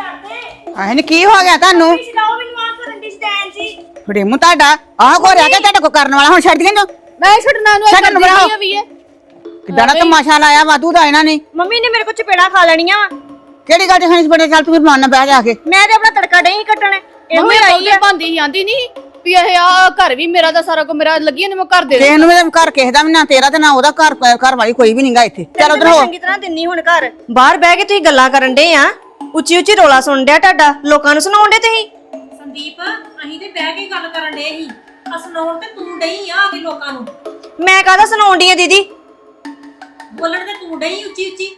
ਛੱਡ ਦੇ ਕੀ ਹੋ ਗਿਆ ਤੁਹਾਨੂੰ? ਮੈਨੂੰ ਕਰਨ ਦੀ ਜੀ। ਫੜੇ ਮੂੰਹ ਤੁਹਾਡਾ ਆਹ ਕੋ ਰਹਿ ਗਿਆ ਤੁਹਾਡੇ ਕੋ ਕਰਨ ਵਾਲਾ? ਹੁਣ ਛੱਡ ਦੀਆਂ ਜੋ ਮੈਂ ਛੱਡਣਾ ਨੂੰ ਬਣਾਓ। ਵੀ ਹੈ ਕਿੱਦਾਂ ਦਾ ਤਮਾਸ਼ਾ ਲਾਇਆ ਵਾਧੂ ਦਾ ਇਹਨਾਂ ਨੇ? ਮੰਮੀ ਨੇ ਮੇਰੇ ਕੋਲ ਚਪੇੜਾ ਖਾ ਲੈਣੀਆਂ ਵਾ। ਕਿਹੜੀ ਗੱਲ ਖਾਣੀ ਬੜੇ ਚੱਲ ਤੂੰ ਫਿਰ ਮਾਨ ਨਾ ਬਹਿ ਜਾ ਕੇ। ਮੈਂ ਤੇ ਆਪਣਾ ਤੜਕਾ ਨਹੀਂ ਕੱਟਣਾ ਇਹੋ ਮੰਮੀ ਹੀ ਆਈ ਆਈ ਬੰਦੀ ਹੀ ਆਂਦੀ ਨਹੀਂ ਵੀ ਇਹ ਆ ਘਰ ਵੀ ਮੇਰਾ ਦਾ ਸਾਰਾ ਕੋ ਮੇਰਾ ਲੱਗੀ ਨੇ ਮੈਂ ਘਰ ਦੇ ਕਿਸੇ ਨੂੰ ਵੀ ਘਰ ਕਿਸੇ ਦਾ ਵੀ ਨਾ ਤੇਰਾ ਤੇ ਨਾ ਉਹਦਾ ਘਰ ਘਰ ਵਾਲੀ ਕੋਈ ਵੀ ਨਹੀਂਗਾ ਇੱਥੇ। ਚੱਲ ਉਧਰ ਹੋ। ਚੰਗੀ ਤਰ੍ਹਾਂ ਦਿੰਨੀ ਹੁਣ ਘਰ। ਬਾਹਰ ਬਹਿ ਕੇ ਤੁਸੀਂ ਗੱਲਾਂ ਕਰਨ ਡੇ ਆ। ਉੱਚੀ ਉੱਚੀ ਰੋਲਾ ਸੁਣ ਡਿਆ ਤੁਹਾਡਾ? ਲੋਕਾਂ ਨੂੰ ਸੁਣਾਉਣ ਡੇ ਤੁਸੀਂ? ਸੰਦੀਪ ਅਸੀਂ ਤੇ ਬਹਿ ਕੇ ਗੱਲ ਕਰਨ ਡੇ ਸੀ। ਅਸਨਾਉਣ ਤੇ ਤੂੰ ਡਈ ਆ ਆ ਕੇ ਲੋਕਾਂ ਨੂੰ। ਮੈਂ ਕਾਹਦਾ ਸੁਣਾਉਣ ਡਈ ਆ ਦੀਦੀ? ਬੋਲਣ ਤੇ ਤੂੰ ਡਈ ਉੱਚੀ ਉੱਚੀ।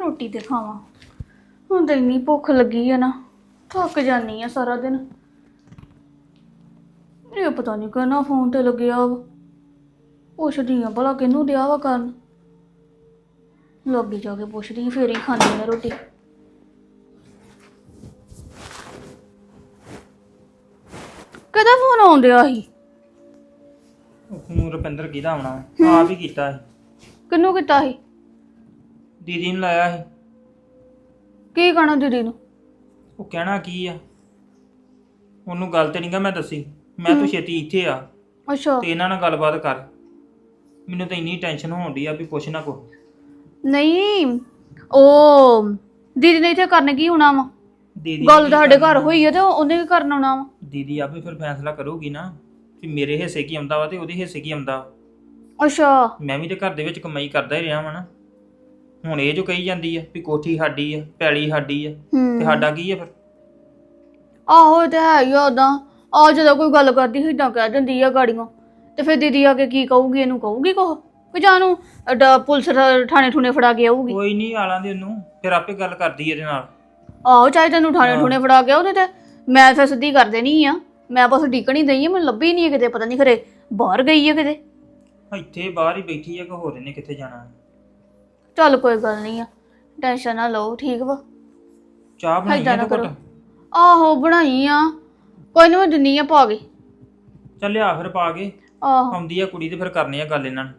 ਰੋਟੀ ਤੇ ਖਾਵਾਂ। ਹੁਣ ਤਾਂ ਇੰਨੀ ਭੁੱਖ ਲੱਗੀ ਆ ਨਾ ਥੱਕ ਜਾਨੀ ਆ ਸਾਰਾ ਦਿਨ। ਇਹ ਪਤਾ ਨਹੀਂ ਕਿਹਨਾਂ ਫੋਨ ਤੇ ਲੱਗਿਆ ਵਾ। ਪੁੱਛਦੀ ਆ ਭਲਾ ਕਿਹਨੂੰ ਦਿਆ ਵਾ ਕਰਨ। ਲੋਗੀ ਜਾ ਕੇ ਪੁੱਛਦੀ ਫੇਰ ਹੀ ਖਾਂਦੀ ਆ ਰੋਟੀ। ਕਦਾ ਫੋਨ ਆਉਂਦਿਆ ਸੀ? ਫੋਨ ਰੁਪਿੰਦਰ ਕਿਹਦਾ ਆਉਣਾ ਆਪ ਹੀ ਕੀਤਾ ਸੀ। ਕਿਹਨੂੰ ਕੀਤਾ ਸੀ? ਦੀਦੀ ਨੂੰ ਲਾਇਆ ਸੀ। ਕੀ ਕਹਣਾ ਦੀਦੀ ਨੂੰ? ਉਹ ਕਹਿਣਾ ਕੀ ਆ? ਉਹਨੂੰ ਗੱਲ ਤੇ ਨਹੀਂਗਾ ਮੈਂ ਦੱਸੀ। ਮੈਂ ਤੂੰ ਛੇਤੀ ਇੱਥੇ ਆ। ਅੱਛਾ। ਤੇ ਇਹਨਾਂ ਨਾਲ ਗੱਲਬਾਤ ਕਰ। ਮੈਨੂੰ ਤਾਂ ਇੰਨੀ ਟੈਨਸ਼ਨ ਹੋਣ ਡਈ ਆ ਵੀ ਪੁੱਛ ਨਾ ਕੋ ਨਹੀਂ ਉਹ ਦੀਦੀ ਨੇ ਇੱਥੇ ਕਰਨ ਕੀ ਹੋਣਾ ਵਾ? ਦੀਦੀ ਗੱਲ ਤਾਂ ਸਾਡੇ ਘਰ ਹੋਈ ਹੈ ਤੇ ਉਹਨੇ ਵੀ ਕਰਨ ਆਉਣਾ ਵਾ? ਦੀਦੀ ਆਪੇ ਫਿਰ ਫੈਸਲਾ ਕਰੂਗੀ ਨਾ ਕਿ ਮੇਰੇ ਹਿੱਸੇ ਕੀ ਆਉਂਦਾ ਵਾ ਤੇ ਉਹਦੇ ਹਿੱਸੇ ਕੀ ਆਉਂਦਾ। ਅੱਛਾ। ਮੈਂ ਵੀ ਤੇ ਘਰ ਦੇ ਵਿੱਚ ਕਮਾਈ ਕਰਦਾ ਹੀ ਰਿਹਾ ਵਾਂ ਨਾ। ਹੁਣ ਇਹ ਜੋ ਕਹੀ ਜਾਂਦੀ ਆ ਵੀ ਕੋਠੀ ਸਾਡੀ ਆ ਪੈਲੀ ਸਾਡੀ ਆ ਹੂੰ। ਤੇ ਸਾਡਾ ਕੀ ਆ ਫਿਰ? ਆਹੋ ਇਹ ਤਾਂ ਹੈ ਹੀ ਉਦਾਂ ਆ ਜਦੋਂ ਕੋਈ ਗੱਲ ਕਰਦੀ ਸੀ ਇਦਾਂ ਕਹਿ ਦਿੰਦੀ ਆ ਗਾੜੀਆਂ। ਤੇ ਫਿਰ ਦੀਦੀ ਆ ਕੇ ਕੀ ਕਹੂਗੀ ਇਹਨੂੰ ਕਹੂਗੀ ਕੋਹ ਕਿ ਜਾਨੂੰ ਪੁਲਿਸ ਥਾਣੇ ਠੂਣੇ ਫੜਾ ਕੇ ਆਊਗੀ। ਕੋਈ ਨਹੀਂ ਆਲਾਂ ਦੇ ਉਹਨੂੰ। ਫਿਰ ਆਪੇ ਗੱਲ ਕਰਦੀ ਇਹਦੇ ਨਾਲ। ਆਹੋ ਚਾਹੇ ਤੈਨੂੰ ਥਾਣੇ ਠੂਣੇ ਫੜਾ ਕੇ ਉਹਨੇ ਤੇ ਮੈਂ ਫਿਰ ਸਿੱਧੀ ਕਰ ਦੇਣੀ ਆ। ਮੈਂ ਬਸ ਡੀਕਣੀ ਦਈ ਆ ਮੈਨੂੰ ਲੱਭੀ ਨਹੀਂ ਕਿਤੇ ਪਤਾ ਨਹੀਂ ਖਰੇ ਬਾਹਰ ਗਈ ਆ ਕਿਤੇ। ਇੱਥੇ ਬਾਹਰ ਹੀ ਬੈਠੀ ਆ ਕਿ ਹੋਰ ਇਹਨੇ ਕਿੱਥੇ ਜਾਣਾ? ਚੱਲ ਕੋਈ ਗੱਲ ਨਹੀਂ ਆ ਟੈਨਸ਼ਨ ਨਾ ਲਓ ਠੀਕ ਵਾ। ਚਾਹ ਬਣਾਈ ਏਦਾਂ ਹੈ ਨਾ ਤੂੰ ਘੁੱਟ? ਕਰੋ। ਆਹੋ ਬਣਾਈ ਆ। ਕੋਈ ਨਾ ਮੈਂ ਦਿੰਨੀ ਆ ਪਾ ਕੇ। ਚੱਲ ਲਿਆ ਫਿਰ ਪਾ ਕੇ। ਆਹੋ। ਆਉਂਦੀ ਆ ਕੁੜੀ ਤੇ ਫਿਰ ਕਰਨੀ ਆ ਗੱਲ ਇਹਨਾਂ ਨੂੰ।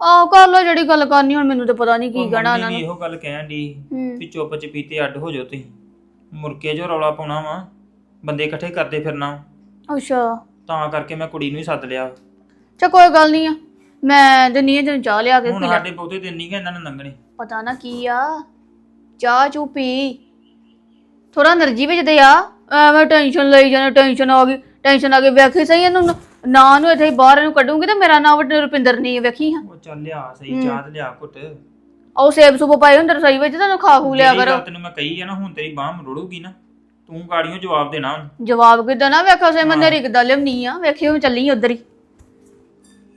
ਆਹੋ ਕਰ ਲੋ ਜਿਹੜੀ ਗੱਲ ਕਰਨੀ ਹੁਣ ਮੈਨੂੰ ਤੇ ਪਤਾ ਨਹੀਂ ਕੀ ਕਹਿਣਾ ਉਹਨਾਂ ਨੇ। ਇਹੋ ਗੱਲ ਕਹਿਣ ਦੀ ਵੀ ਚੁੱਪ ਚਪੀਤੇ ਅੱਡ ਹੋ ਜਾਓ ਤੁਸੀਂ। ਮੁਰਕੇ ਜੋ ਰੌਲਾ ਪਾਉਣਾ ਵਾ ਬੰਦੇ ਇਕੱਠੇ ਕਰਦੇ ਫਿਰਨਾ। ਅੱਛਾ। ਤਾਂ ਕਰਕੇ ਮੈਂ ਕੁੜੀ ਨੂੰ ਹੀ ਸੱਦ ਲਿਆ। ਚਾ ਕੋਈ ਗੱਲ ਨਹੀਂ ਆ। ਮੈਂ ਦਿੰਨੀ ਆ ਤੈਨੂੰ ਚਾਹ ਲਿਆ ਕੇ ਹੁਣ ਸਾਡੇ ਬਹੁਤੇ ਦਿਨ ਨਹੀਂ ਕਿ ਇਹਨਾਂ ਨੇ ਲੰਘਣੇ ਪਤਾ ਨਾ ਕੀ ਆ ਚਾਹ ਚੂ ਪੀ। ਥੋੜਾ એનર્ਜੀ ਵਿੱਚ ਦੇ ਆ। ਐਵੇਂ ਟੈਨਸ਼ਨ ਲਈ ਜਾਣਾ ਟੈਨਸ਼ਨ ਆ ਗਈ ਟੈਨਸ਼ਨ ਆ ਗਈ। ਵੇਖੀ ਸਹੀ ਇਹਨੂੰ। ਨ- ਨਾਂ ਨੂੰ ਇੱਥੇ ਹੀ ਬਾਹਰ ਇਹਨੂੰ ਕੱਢੂੰਗੀ ਤੇ ਮੇਰਾ ਨਾਂ ਵੱਡ ਰੁਪਿੰਦਰ ਨਹੀਂ ਵੇਖੀ ਹਾਂ। ਉਹ ਚੱਲ ਲਿਆ ਸਹੀ ਚਾਹ ਲਿਆ ਘੁੱਟ। ਉਹ ਸੇਬ ਸੁਬ ਪਾਏ ਹੁੰਦੇ ਰਸੋਈ ਵਿੱਚ ਤੈਨੂੰ ਖਾ ਖੂ ਲਿਆ ਕਰੋ। ਤੈਨੂੰ ਮੈਂ ਕਹੀ ਆ ਨਾ ਹੁਣ ਤੇਰੀ ਬਾਹ ਮਰੋੜੂਗੀ ਨਾ ਤੂੰ ਗਾੜੀਆਂ ਜਵਾਬ ਦੇਣਾ ਉਹਨੂੰ। ਜਵਾਬ ਕਿਦਾਂ ਨਾ ਵੇਖੋ ਸੇ ਮੈਂ ਨੇਰੀ ਕਿਦਾਂ ਲਿਆਉਣੀ ਆ ਵੇਖੀ ਹੁਣ ਚੱਲੀ ਉਧਰ ਹੀ।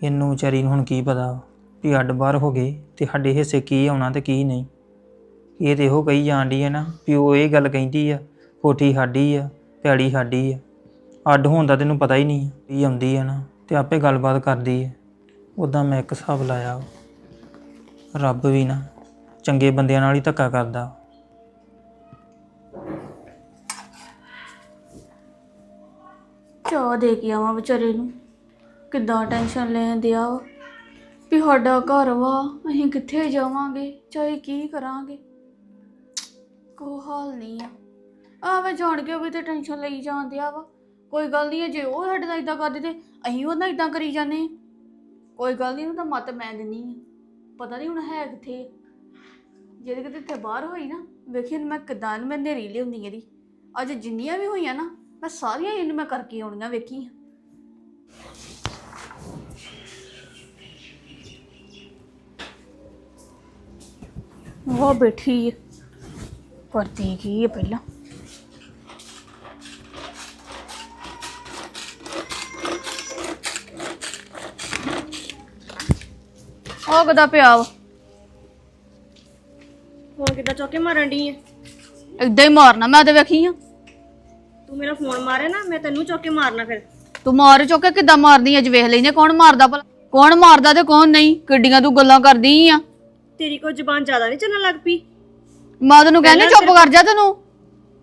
ਇਹਨੂੰ ਵਿਚਾਰੀ ਨੂੰ ਹੁਣ ਕੀ ਪਤਾ ਵੀ ਅੱਡ ਬਾਹਰ ਹੋ ਗਏ ਤੇ ਸਾਡੇ ਹਿੱਸੇ ਕੀ ਆਉਣਾ ਤੇ ਕੀ ਨਹੀਂ। ਇਹ ਤੇ ਇਹੋ ਕਹੀ ਜਾਂਦੀ ਹੈ ਨਾ ਵੀ ਉਹ ਇਹ ਗੱਲ ਕਹਿੰਦੀ ਆ ਕੋਠੀ ਸਾਡੀ ਆ ਪੈੜੀ ਸਾਡੀ ਆ। ਅੱਡ ਹੋਣ ਦਾ ਤੈਨੂੰ ਪਤਾ ਹੀ ਨਹੀਂ ਆ। ਇਹ ਆਉਂਦੀ ਆ ਨਾ ਤੇ ਆਪੇ ਗੱਲਬਾਤ ਕਰਦੀ ਹੈ ਉਦਾਂ ਮੈਂ ਇੱਕ ਹਿਸਾਬ ਲਾਇਆ ਵਾ। ਰੱਬ ਵੀ ਨਾ ਚੰਗੇ ਬੰਦਿਆਂ ਨਾਲ ਹੀ ਧੱਕਾ ਕਰਦਾ ਚਾਹ ਦੇ ਕੇ ਆਵਾਂ ਵਿਚਾਰੇ ਨੂੰ। ਕਿੱਦਾਂ ਟੈਨਸ਼ਨ ਲੈਣ ਦਿਆ ਵਾ। ਵੀ ਸਾਡਾ ਘਰ ਵਾ, ਅਸੀਂ ਕਿੱਥੇ ਜਾਵਾਂਗੇ? ਚਾਹੇ ਕੀ ਕਰਾਂਗੇ। ਕੋ ਹਾਲ ਨਹੀਂ ਆ। ਆਵੇਂ ਜਾਣ ਕੇ ਵੀ ਤੇ ਟੈਨਸ਼ਨ ਲਈ ਜਾਂਦੇ ਆ ਵਾ। ਕੋਈ ਗੱਲ ਨਹੀਂ, ਜੇ ਉਹ ਸਾਡੇ ਨਾਲ ਇਦਾਂ ਕਰਦੇ ਤੇ ਅਸੀਂ ਉਹਨਾਂ ਨਾਲ ਇਦਾਂ ਕਰੀ ਜਾਂਦੇ ਹਾਂ। ਕੋਈ ਗੱਲ ਨਹੀਂ ਉਹ ਤਾਂ ਮਤ ਮੈਂ ਦਿੰਨੀ ਆ ਪਤਾ ਨਹੀਂ ਹੁਣ ਹੈ ਕਿੱਥੇ। ਜਿਹੜੇ ਕਿਤੇ ਇੱਥੇ ਬਾਹਰ ਹੋਈ ਨਾ, ਵੇਖੀ ਹੁਣ ਮੈਂ ਕਿਦਾਂ ਮੈਂ ਨੇਰੀ ਲਿਆਉਂਦੀ ਇਹਦੀ। ਅੱਜ ਜਿੰਨੀਆਂ ਵੀ ਹੋਈਆਂ ਨਾ, ਮੈਂ ਸਾਰੀਆਂ ਇਹਨੂੰ ਮੈਂ ਕਰਕੇ ਆਉਣੀਆਂ ਵੇਖੀ ਉਹ ਬੈਠੀ ਹੈ। ਕਰਦੀ ਕੀ ਹੈ ਪਹਿਲਾਂ? ਉਹ ਕਦਾ ਪਿਆ ਵਾ? ਫੋਨ ਕਿੱਦਾਂ ਚੌਕੇ ਮਾਰਨ ਡਈ ਆ? ਏਦਾਂ ਹੀ ਮਾਰਨਾ ਮੈਂ ਤੇ ਵੇਖੀ ਆ। ਤੂੰ ਮੇਰਾ ਫੋਨ ਮਾਰੇ ਨਾ ਮੈਂ ਤੈਨੂੰ ਚੌਕੇ ਮਾਰਨਾ ਫਿਰ। ਤੂੰ ਮਾਰ ਚੁੱਕੇ ਕਿੱਦਾਂ ਮਾਰਦੀ ਅੱਜ ਵੇਖ ਲੈਨੇ ਕੌਣ ਮਾਰਦਾ ਭਲਾ। ਕੌਣ ਮਾਰਦਾ ਤੇ ਕੌਣ ਨਹੀਂ ਕਿੱਡੀਆਂ ਤੂੰ ਗੱਲਾਂ ਕਰਦੀ ਆ। ਤੇਰੀ ਕੋਈ ਜ਼ੁਬਾਨ ਜ਼ਿਆਦਾ ਨਹੀਂ ਚੱਲਣ ਲੱਗ ਪਈ। ਮੈਂ ਤੈਨੂੰ ਕਹਿੰਦੀ ਚੁੱਪ ਕਰ ਜਾ ਤੈਨੂੰ।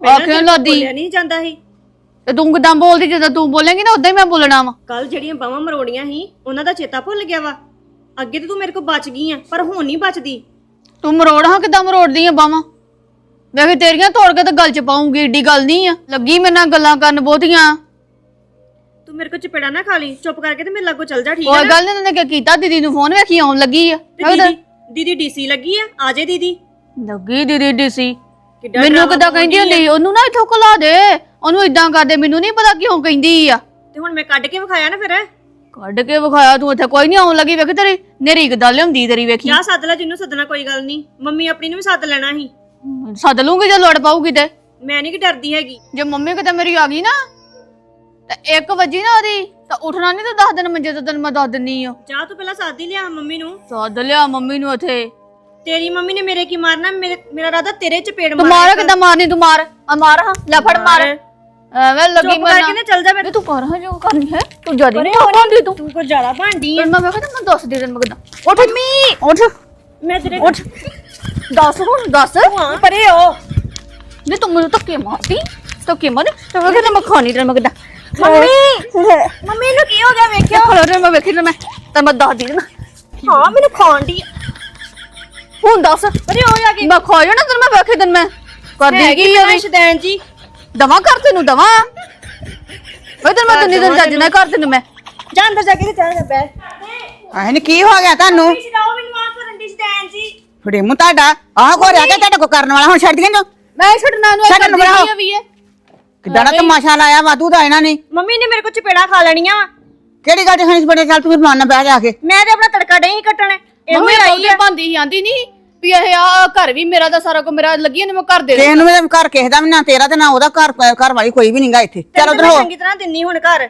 ਆਖਿਓ ਲਾਦੀ? ਬੋਲਿਆ ਨਹੀਂ ਜਾਂਦਾ ਸੀ। ਤੇ ਤੂੰ ਕਿਦਾਂ ਬੋਲਦੀ ਜਦੋਂ ਤੂੰ ਬੋਲੇਂਗੀ ਨਾ ਉਦਾਂ ਹੀ ਮੈਂ ਬੋਲਣਾ ਵਾ। ਕੱਲ ਜਿਹੜੀਆਂ ਬਾਵਾਂ ਮਰੋੜੀਆਂ ਸੀ ਉਹਨਾਂ ਦਾ ਚੇਤਾ ਭੁੱਲ ਗਿਆ ਵਾ। ਅੱਗੇ ਤੇ ਤੂੰ ਮੇਰੇ ਕੋਲ ਬਚ ਗਈ ਆ ਪਰ ਹੁਣ ਨਹੀਂ ਬਚਦੀ। ਤੂੰ ਮਰੋੜ ਹਾਂ ਕਿਦਾਂ ਮਰੋੜਦੀ ਆ ਬਾਵਾਂ? ਵੇਖ ਤੇਰੀਆਂ ਤੋੜ ਕੇ ਤਾਂ ਗੱਲ ਚ ਪਾਉਂਗੀ ਏਡੀ ਗੱਲ ਨਹੀਂ ਆ। ਲੱਗੀ ਮੇਰੇ ਨਾਲ ਗੱਲਾਂ ਕਰਨ ਬਹੁਤੀਆਂ। ਤੂੰ ਮੇਰੇ ਕੋਲ ਚਪੇੜਾ ਨਾ ਖਾ ਲਈ ਚੁੱਪ ਕਰਕੇ ਤੇ ਮੇਰੇ ਲਾਗੋ ਚੱਲ ਜਾ ਠੀਕ ਕੋਈ ਹੈ ਨਾ? ਗੱਲ ਨਹੀਂ ਉਹਨੇ ਕੀ ਕੀਤਾ ਦੀਦੀ ਨੂੰ ਫੋਨ ਵੇਖੀ ਆਉਣ ਲੱਗੀ ਆ। ਤੇ ਦੀਦੀ ਦੀਦੀ ਡੀਸੀ ਲੱਗੀ ਆ ਆ ਜੇ ਦੀਦੀ। ਲੱਗੀ ਦੀਦੀ ਡੀਸੀ। ਕਿੱਡਾ ਮੈਨੂੰ ਡਰਾਮਾ ਕਿਦਾਂ ਕਹਿੰਦੀ। ਹੁੰਦੀ ਉਹਨੂੰ ਨਾ ਇੱਥੋਂ ਕਲਾ ਦੇ। ਉਹਨੂੰ ਇਦਾਂ ਕਰਦੇ ਮੈਨੂੰ ਨਹੀਂ ਪਤਾ ਕਿਉਂ ਕਹਿੰਦੀ ਆ। ਤੇ ਹੁਣ ਮੈਂ ਕੱਢ ਕੇ ਵਿਖਾਇਆ ਨਾ ਫਿਰ? ਕੱਢ ਕੇ ਵਿਖਾਇਆ ਤੂੰ ਇੱਥੇ ਕੋਈ ਨਹੀਂ ਆਉਣ ਲੱਗੀ ਵੇਖ ਤੇਰੀ ਨੇਰੀ ਕਿਦਾਂ ਲਿਆਉਂਦੀ ਤੇਰੀ ਵੇਖੀ। ਜਾ ਸੱਦ ਲੈ ਜਿੰਨੂੰ ਸੱਦਣਾ ਕੋਈ ਗੱਲ ਨਹੀਂ ਮੰਮੀ ਆਪਣੀ ਨੂੰ ਵੀ ਸੱਦ ਲੈਣਾ ਸੀ। ਸੱਦ ਲੂੰਗੀ ਜੇ ਲੋੜ ਪਾਊਗੀ ਤੇ। ਮੈਂ ਨਹੀਂ ਕਿ ਡਰਦੀ ਹੈਗੀ। ਜੇ ਮੰਮੀ ਕਿਤੇ ਮੇਰੀ ਆ ਗਈ ਨਾ ਤੇ 1 ਵਜੇ ਨਾ ਉਹਦੀ ਤਾਂ ਉੱਠਣਾ ਨਹੀਂ ਤਾਂ ਦੱਸ ਦਿਨ ਮੰਜੇ ਤੋਂ ਤੈਨੂੰ ਮੈਂ ਦੱਸ ਦਿੰਨੀ ਆ। ਜਾ ਤੂੰ ਪਹਿਲਾਂ ਸੱਦ ਹੀ ਲਿਆ ਮੰਮੀ ਨੂੰ। ਸੱਦ ਲਿਆ ਮੰਮੀ ਨੂੰ ਇੱਥੇ ਤੇਰੀ ਮੰਮੀ ਨੇ ਮੇਰੇ ਕੀ ਮਾਰਨਾ? ਮੇਰੇ ਮੇਰਾ ਰਾਦਾ ਤੇਰੇ ਚਪੇੜ ਤੂੰ ਮਾਰ ਕਿਦਾਂ ਮਾਰਨੀ ਤੂੰ ਮਾਰ। ਆ ਮਾਰ ਹਾਂ ਲੈ ਫੜ ਮਾਰ। ਐਵੇਂ ਲੱਗੀ ਚੁੱਪ ਕਰਕੇ ਨਾ ਚੱਲ ਜਾ ਮੈਂ ਤੂੰ ਕਰ ਹਾਂ ਜੋ ਕਰਨੀ ਹੈ। ਤੂੰ ਜ਼ਿਆਦਾ ਨਹੀਂ ਪਾਉਂਦੀ ਤੂੰ। ਤੂੰ ਕੋ ਜ਼ਿਆਦਾ ਭਾਂਡੀ ਆ। ਤੈਨੂੰ ਮੈਂ ਵੇਖਦਾ ਮੈਂ ਦੱਸ ਦੇ ਤੈਨੂੰ ਮੈਂ ਕਿੱਦਾਂ। ਉੱਠ ਮੰਮੀ! ਉੱਠ। ਮੈਂ ਤੇਰੇ ਉੱਠ। ਦੱਸ ਹੁਣ ਦੱਸ। ਪਰੇ ਹੋ। ਨਹੀਂ ਤੂੰ ਮੈਨੂੰ ਧੱਕੇ ਮਾਰਦੀ। ਧੱਕੇ ਮਾਰ ਤੇ ਮੈਂ ਕਿਹਾ ਮੈਂ ਖਾਣੀ ਤੈਨੂੰ ਮੈਂ ਕਿੱਦਾਂ। ਮੰਮੀ! ਮੰਮੀ ਨੂੰ ਕੀ ਹੋ ਗਿਆ ਵੇਖਿਓ? ਖਲੋ ਰੇ ਮੈਂ ਵੇਖੀ ਤੇ ਮੈਂ ਤੇ ਮੈਂ ਦੱਸ ਦੀ ਨਾ ਹਾਂ ਮੈਨੂੰ ਖਾਣ ਦੀ ਹੁਣ ਦੱਸ। ਪਰੇ ਹੋ ਜਾ ਕੇ। ਮੈਂ ਖਾ ਜਾਣਾ ਤੈਨੂੰ ਮੈਂ ਵੇਖੇ ਤੈਨੂੰ ਮੈਂ। ਕਰਦੀ ਕੀ ਆ ਵੀ? ਸ਼ਦੈਨ ਜੀ। ਦਵਾ ਕਰ ਤੈਨੂੰ ਦਵਾ। ਵੇ ਤੈਨੂੰ ਮੈਂ ਤੈਨੂੰ ਦਿਨ ਜੱਜ ਨਾ ਕਰ ਤੈਨੂੰ ਮੈਂ। ਜਾ ਅੰਦਰ ਜਾ ਕੇ ਤੇ ਚੱਲ ਜਾ ਬੈ। ਆਹ ਨੀ ਕੀ ਹੋ ਗਿਆ ਤੁਹਾਨੂੰ? ਮੈਨੂੰ ਕਰਨ ਦੀ ਜੀ। ਫੜੇ ਮੂੰ ਤੁਹਾਡਾ। ਆਹ ਕੋ ਰਹਿ ਗਿਆ ਤੁਹਾਡੇ ਕੋ ਕਰਨ ਵਾਲਾ? ਹੁਣ ਛੱਡ ਦਿਆਂ ਜੋ ਮੈਂ ਛੱਡਣਾ ਨੂੰ ਛੱਡ ਨੂੰ ਬਣਾਓ। ਕਰਦੀ ਵੀ ਹੈ ਕਿੱਦਾਂ ਦਾ ਤਮਾਸ਼ਾ ਲਾਇਆ ਵਾਧੂ ਦਾ ਇਹਨਾਂ ਨੇ? ਮੰਮੀ ਨੇ ਮੇਰੇ ਕੋ ਚਪੇੜਾ ਖਾ ਲੈਣੀਆਂ ਵਾ। ਕਿਹੜੀ ਗੱਲ ਖਾਣੀ ਬੜੇ ਚੱਲ ਤੂੰ ਫਿਰ ਮਾਨ ਨਾ ਬਹਿ ਜਾ ਕੇ। ਮੈਂ ਤੇ ਆਪਣਾ ਤੜਕਾ ਡਈ ਕੱਟਣ ਇਹੋ ਮੰਮੀ ਹੀ ਆਈ ਆਈ ਆ। ਬੰਦੀ ਆਂਦੀ ਨਹੀਂ ਵੀ ਇਹ ਆ ਘਰ ਵੀ ਮੇਰਾ ਦਾ ਸਾਰਾ ਕੋ ਮੇਰਾ ਲੱਗੀ ਨੇ ਮੈਂ ਘਰ ਦੇ ਕਿਸੇ ਨੂੰ ਵੀ ਘਰ ਕਿਸੇ ਦਾ ਵੀ ਨਾ ਤੇਰਾ ਤੇ ਨਾ ਉਹਦਾ ਘਰ ਘਰ ਵਾਲੀ ਕੋਈ ਵੀ ਨਹੀਂਗਾ ਇੱਥੇ। ਚੱਲ ਉਧਰ ਹੋ। ਚੰਗੀ ਤਰ੍ਹਾਂ ਦਿੰਨੀ ਹੁਣ ਘਰ।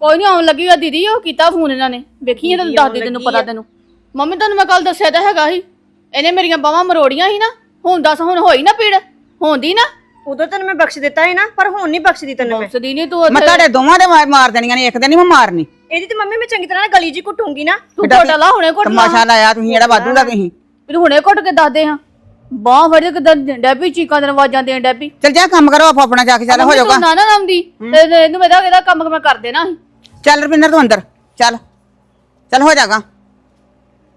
ਕੋਈ ਨਹੀਂ ਆਉਣ ਲੱਗੀ ਆ ਦੀਦੀ ਉਹ ਕੀਤਾ ਫੋਨ ਇਹਨਾਂ ਨੇ। ਵੇਖੀ ਇਹ ਤਾਂ ਦੱਸ ਦੇ ਤੈਨੂੰ ਪਤਾ ਤੈਨੂੰ। ਮੰਮੀ ਤੁਹਾਨੂੰ ਮੈਂ ਕੱਲ ਦੱਸਿਆ ਤਾਂ ਹੈਗਾ ਸੀ। ਇਹਨੇ ਮੇਰੀਆਂ ਬਾਹਾਂ ਮਰੋੜੀਆਂ ਸੀ ਨਾ। ਹੁਣ ਦੱਸ ਹੁਣ ਹੋਈ ਨਾ ਪੀੜ? ਹੁੰਦੀ ਨਾ? ਉਦੋਂ ਤੈਨੂੰ ਮੈਂ ਬਖਸ਼ ਦਿੱਤਾ ਸੀ ਨਾ ਪਰ ਹੁਣ ਨਹੀਂ ਬਖਸ਼ਦੀ ਤੈਨੂੰ ਮੈਂ। ਸਦੀ ਨਹੀਂ ਤੂੰ ਮੈਂ ਉੱਥੇ। ਤੁਹਾਡੇ ਦੋਵਾਂ ਦੇ ਮਾਰ- ਮਾਰ ਦੇਣੀਆਂ ਨੇ ਇੱਕ ਦਿਨ ਨਹੀਂ ਮੈਂ ਮਾਰਨੀ। ਇਹਦੀ ਤੇ ਮੰਮੀ ਮੈਂ ਚੰਗੀ ਤਰ੍ਹਾਂ ਨਾਲ ਗਲੀ ਜੀ ਕੁੱਟੂੰਗੀ ਨਾ। ਤੂੰ ਘੋਟਾ ਲਾ ਹੁਣੇ ਘੋਟ ਲਾ। ਤਮਾਸ਼ਾ ਲਾਇਆ ਤੁਸੀਂ ਜਿਹੜਾ ਵਾਧੂ ਦਾ ਤੁਸੀਂ। ਤੂੰ ਹੁਣੇ ਘੁੱਟ ਕੇ ਦੱਸ ਦੇ ਹਾਂ। ਬਾਹ ਫੜ ਕੇ ਕਿਦਾਂ ਡੈਬੀ ਚੀਕਾਂ ਦੇ ਆਵਾਜ਼ਾਂ ਦੇਣ ਡੈਬੀ ਚੱਲ ਜਾ ਕੰਮ ਕਰੋ ਆਪੋ ਆਪਣਾ ਜਾ ਕੇ ਚੱਲ ਹੋ ਜਾਊਗਾ। ਨਾ ਨਾ ਆਉਂਦੀ ਤੇ ਇਹਨੂੰ ਮੇਰਾ ਇਹਦਾ ਕੰਮ ਮੈਂ ਕਰ ਦੇਣਾ ਚੱਲ ਰਵਿੰਦਰ ਤੂੰ ਅੰਦਰ ਚੱਲ। ਚੱਲ ਹੋ ਜਾਗਾ।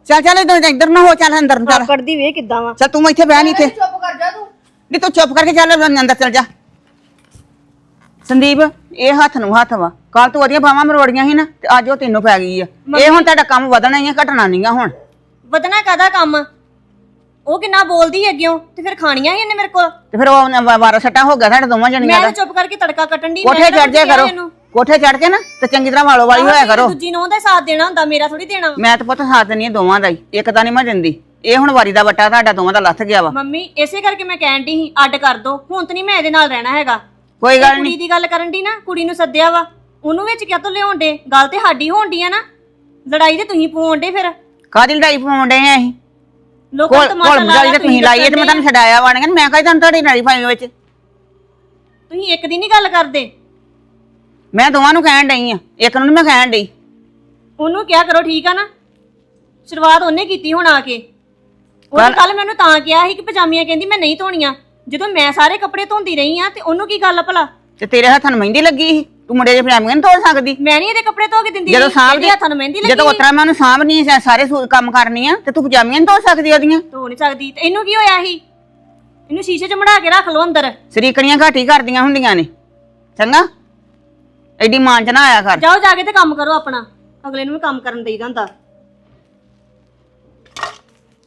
ਚੱਲ ਚੱਲ ਇੱਧਰ ਇੱਧਰ ਨਾ ਹੋ ਚੱਲ ਅੰਦਰ ਨੂੰ ਚੱਲ। ਕੱਢਦੀ ਵੇ ਕਿੱਦਾਂ ਵਾ। ਚੱਲ ਤੂੰ ਇੱਥੇ ਬਹਿ ਨਹੀਂ ਇੱਥੇ। ਚੁੱਪ ਕਰ ਜਾ ਤੂੰ। ਨਹੀਂ ਤੂੰ ਚੁੱਪ ਕਰਕੇ ਚੱਲ ਅੰਦਰ ਚੱਲ ਜਾ। ਸੰਦੀਪ ਇਹ ਹੱਥ ਨੂੰ ਹੱਥ ਵਾ। ਕੱਲ ਤੂੰ ਉਹਦੀਆਂ ਬਾਹਾਂ ਮਰੋੜੀਆਂ ਸੀ ਨਾ ਤੇ ਅੱਜ ਉਹ ਤੈਨੂੰ ਪੈ ਗਈ ਆ। ਇਹ ਹੁਣ ਤੁਹਾਡਾ ਕੰਮ ਵਧਣਾ ਹੀ ਆ ਘਟਣਾ ਨਹੀਂਗਾ ਹੁਣ। ਵਧਣਾ ਕਾਦਾ ਕੰਮ? ਉਹ ਕਿੰਨਾ ਬੋਲਦੀ ਅੱਗਿਓ ਤੇ ਫਿਰ ਖਾਣੀਆਂ ਹੀ ਇਹਨੇ ਮੇਰੇ ਕੋਲ? ਤੇ ਫਿਰ ਉਹ ਵਾਰਾ ਸੱਟਾ ਹੋ ਗਿਆ ਸਾਡੇ ਦੋਵਾਂ ਜਣੀਆਂ ਮੈਂ ਦਾ। ਤਾਂ ਚੁੱਪ ਕਰਕੇ ਤੜਕਾ ਕੱਟਣ ਦੀ ਕੋਠੇ ਚੜ ਜਾ ਕਰੋ। ਕੋਠੇ ਚੜ ਕੇ ਨਾ ਤੇ ਚੰਗੀ ਤਰ੍ਹਾਂ ਵਾਲੋ ਵਾਲੀ ਹੋਇਆ ਕਰੋ। ਦੂਜੀ ਨੂੰ ਦਾ ਸਾਥ ਦੇਣਾ ਹੁੰਦਾ ਮੇਰਾ ਥੋੜੀ ਦੇਣਾ ਵਾ। ਮੈਂ ਤਾਂ ਪੁੱਤ ਸਾਥ ਦਿੰਦੀ ਆ ਦੋਵਾਂ ਦਾ ਹੀ ਇੱਕ ਤਾਂ ਨਹੀਂ ਮੈਂ ਦਿੰਦੀ। ਇਹ ਹੁਣ ਵਾਰੀ ਦਾ ਵੱਟਾ ਤੁਹਾਡਾ ਦੋਵਾਂ ਦਾ ਲੱਥ ਗਿਆ ਵਾ। ਮੰਮੀ ਇਸੇ ਕਰਕੇ ਮੈਂ ਕਹਿਣ ਦੀ ਸੀ ਅੱਡ ਕਰ ਦੋ ਹੁਣ ਤਾਂ ਨਹੀਂ ਮੈਂ ਇਹਦੇ ਨਾਲ ਰਹਿਣਾ ਹੈਗਾ। ਕੋਈ ਗੱਲ ਕੁੜੀ ਨਹੀਂ। ਦੀ ਗੱਲ ਕਰਨ ਦੀ ਨਾ ਕੁੜੀ ਨੂੰ ਸੱਦਿਆ ਵਾ। ਉਹਨੂੰ ਵਿੱਚ ਕਿਆ ਤੋਂ ਲਿਆਉਣ ਦੇ ਗੱਲ ਤੇ ਸਾਡੀ ਹੋਣ ਦੀ ਆ ਨਾ। ਲੜਾਈ ਤੇ ਤੁਸੀਂ ਪਾਉਣ ਦੇ ਫਿਰ। ਕਾਦੀ ਲੜਾਈ ਪਾਉਣ ਡਏ ਆ ਅਸੀਂ? ਲੋਕਾਂ ਕੋਲ ਨੂੰ ਤਮਾਸ਼ਾ ਕੋਲ ਲਾ ਬਜਾਈ ਲਿਆ ਤੇ ਤੁਸੀਂ ਲਾਈ ਇਹ ਤੇ ਮੈਂ ਤੁਹਾਨੂੰ ਛਡਾਇਆ ਵਾਣਗੇ ਮੈਂ ਕਹਾਂ ਤੁਹਾਨੂੰ ਤੁਹਾਡੀ ਲੜਾਈ ਪਾਈ ਵਿੱਚ। ਤੁਸੀਂ ਇੱਕ ਦੀ ਨਹੀਂ ਗੱਲ ਕਰਦੇ। ਮੈਂ ਦੋਵਾਂ ਨੂੰ ਕਹਿਣ ਡਈ ਆ ਇੱਕ ਨੂੰ ਨੀ ਮੈਂ ਕਹਿਣ ਡਈ। ਉਹਨੂੰ ਕਿਹਾ ਕਰੋ ਠੀਕ ਆ ਨਾ? ਸ਼ੁਰੂਆਤ ਉਹਨੇ ਕੀਤੀ ਹੁਣ ਆ ਕੇ। ਉਹ ਕੱਲ ਮੈਨੂੰ ਤਾਂ ਕਿਹਾ ਸੀ ਕਿ ਪਜਾਮੀਆਂ ਕਹਿੰਦੀ ਮੈਂ ਨਹੀਂ ਧੋਣੀਆਂ। ਜਦੋਂ ਮੈਂ ਸਾਰੇ ਕੱਪੜੇ ਧੋਂਦੀ ਰਹੀ ਆ ਤੇ ਉਹਨੂੰ ਕੀ ਗੱਲ ਭਲਾ? ਤੇ ਤੇਰੇ ਹੱਥਾਂ ਨੂੰ ਮਹਿੰਦੀ ਲੱਗੀ ਸੀ। ਤੂੰ ਮੁੰਡੇ ਦੇ ਪਜਾਮੀਆਂ ਨਹੀਂ ਤੋੜ ਸਕਦੀ। ਮੈਂ ਨਹੀਂ ਇਹਦੇ ਕੱਪੜੇ ਧੋ ਕੇ ਦਿੰਦੀ ਜਦੋਂ ਇਹਦੇ ਹੱਥਾਂ ਨੂੰ ਮਹਿੰਦੀ ਲੱਗੀ ਜਦੋਂ ਉਤਰਾ ਮੈਂ ਉਹਨੂੰ ਸਾਂਭਣੀ ਸੀ, ਸਾਰੇ ਸੂ- ਕੰਮ ਕਰਨੀ ਆ ਤੇ ਤੂੰ ਪਜਾਮੀਆਂ ਨਹੀਂ ਤੋੜ ਸਕਦੀ ਉਹਦੀਆਂ। ਧੋ ਨਹੀਂ ਸਕਦੀ। ਤੇ ਇਹਨੂੰ ਕੀ ਹੋਇਆ ਸੀ? ਇਹਨੂੰ ਸ਼ੀਸ਼ੇ 'ਚ ਮੜਾ ਕੇ ਰੱਖ ਲਓ ਅੰਦਰ। ਸਰੀਕਣੀਆਂ ਘਾਟੀ ਕਰਦੀਆਂ ਹੁੰਦੀਆਂ ਨੇ। ਚੰਗਾ? ਐਡੀ ਮਾਂ ਚ ਨਾ ਆਇਆ ਕਰ। ਜਾਓ ਜਾ ਕੇ ਤੇ ਕੰਮ ਕਰੋ ਆਪਣਾ। ਅਗਲੇ ਨੂੰ ਵੀ ਕੰਮ ਕਰਨ ਦੇਈਦਾ ਹੁੰਦਾ।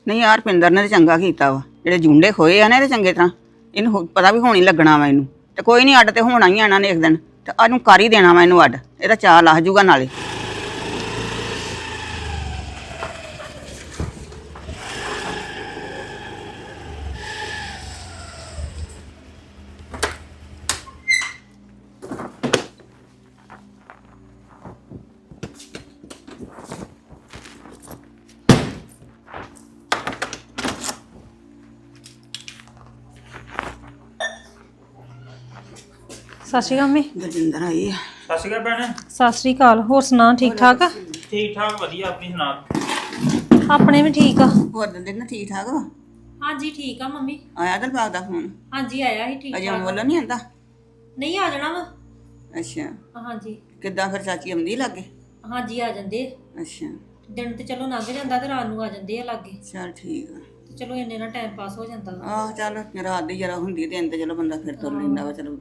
ਨਹੀਂ ਯਾਰ ਪਿੰਦਰ ਨੇ ਤੇ ਚੰਗਾ ਕੀਤਾ ਵਾ। ਜਿਹੜੇ ਜੁੰਡੇ ਖੋਏ ਆ ਨਾ ਇਹਦੇ ਚੰਗੇ ਤਰ੍ਹਾਂ ਇਹਨੂੰ ਹੋ- ਪਤਾ ਵੀ ਹੋਣੀ ਲੱਗਣਾ ਵਾ ਇਹਨੂੰ। ਤੇ ਕੋਈ ਨਹੀਂ ਅੱਡ ਤੇ ਹੋਣਾ ਹੀ ਆ ਇਹਨਾਂ ਨੇ ਇੱਕ ਦਿਨ। ਤੇ ਇਹਨੂੰ ਕਰ ਹੀ ਦੇਣਾ ਵਾ ਇਹਨੂੰ ਅੱਡ। ਇਹਦਾ ਚਾਹ ਲੱਹ ਜੂਗਾ ਨਾਲੇ। ਸਤਿ ਸ਼੍ਰੀ ਅਕਾਲ ਮੰਮੀ। ਦਰਜਿੰਦਰ ਆਈ ਆ। ਸਤਿ ਸ਼੍ਰੀ ਅਕਾਲ ਭੈਣ। ਸਤਿ ਸ਼੍ਰੀ ਅਕਾਲ ਹੋਰ ਸੁਣਾ ਠੀਕ ਠਾਕ ਆ? ਠੀਕ ਠਾਕ ਵਧੀਆ ਆਪਣੀ ਸੁਣਾ। ਆਪਣੇ ਵੀ ਠੀਕ ਆ। ਹੋਰ ਦਿਨ ਨਾ ਠੀਕ ਠਾਕ ਵਾ? ਹਾਂਜੀ ਠੀਕ ਆ ਮੰਮੀ। ਆਇਆ ਦਿਲਬਾਗ ਦਾ ਫੋਨ? ਹਾਂਜੀ ਆਇਆ ਸੀ ਠੀਕ ਅਜੇ ਵੱਲੋਂ ਨਹੀਂ ਆਂਦਾ? ਨਹੀਂ ਆ ਜਾਣਾ ਵਾ। ਅੱਛਾ। ਹਾਂਜੀ। ਕਿੱਦਾਂ ਫਿਰ ਚਾਚੀ ਆਉਂਦੀ ਲੱਗੇ? ਹਾਂਜੀ ਆ ਜਾਂਦੇ ਅੱਛਾ। ਦਿਨ ਤੇ ਚਲੋ ਲੰਘ ਜਾਂਦਾ ਤੇ ਰਾਤ ਨੂੰ ਆ ਜਾਂਦੇ ਆ ਲਾਗੇ। ਚਲ ਠੀਕ ਆ। ਤੇ ਚਲੋ ਇੰਨੇ ਨਾਲ ਟਾਈਮ ਪਾਸ ਹੋ ਜਾਂਦਾ ਵਾ। ਆਹ ਚੱਲ ਰਾਤ ਦੀ ਜਰਾ ਹੁੰਦੀ ਤੇ ਤੇ ਚਲੋ ਬੰਦਾ ਫਿਰ ਤੁਰ ਲੈਂਦਾ ਵਾ ਚਲੋ।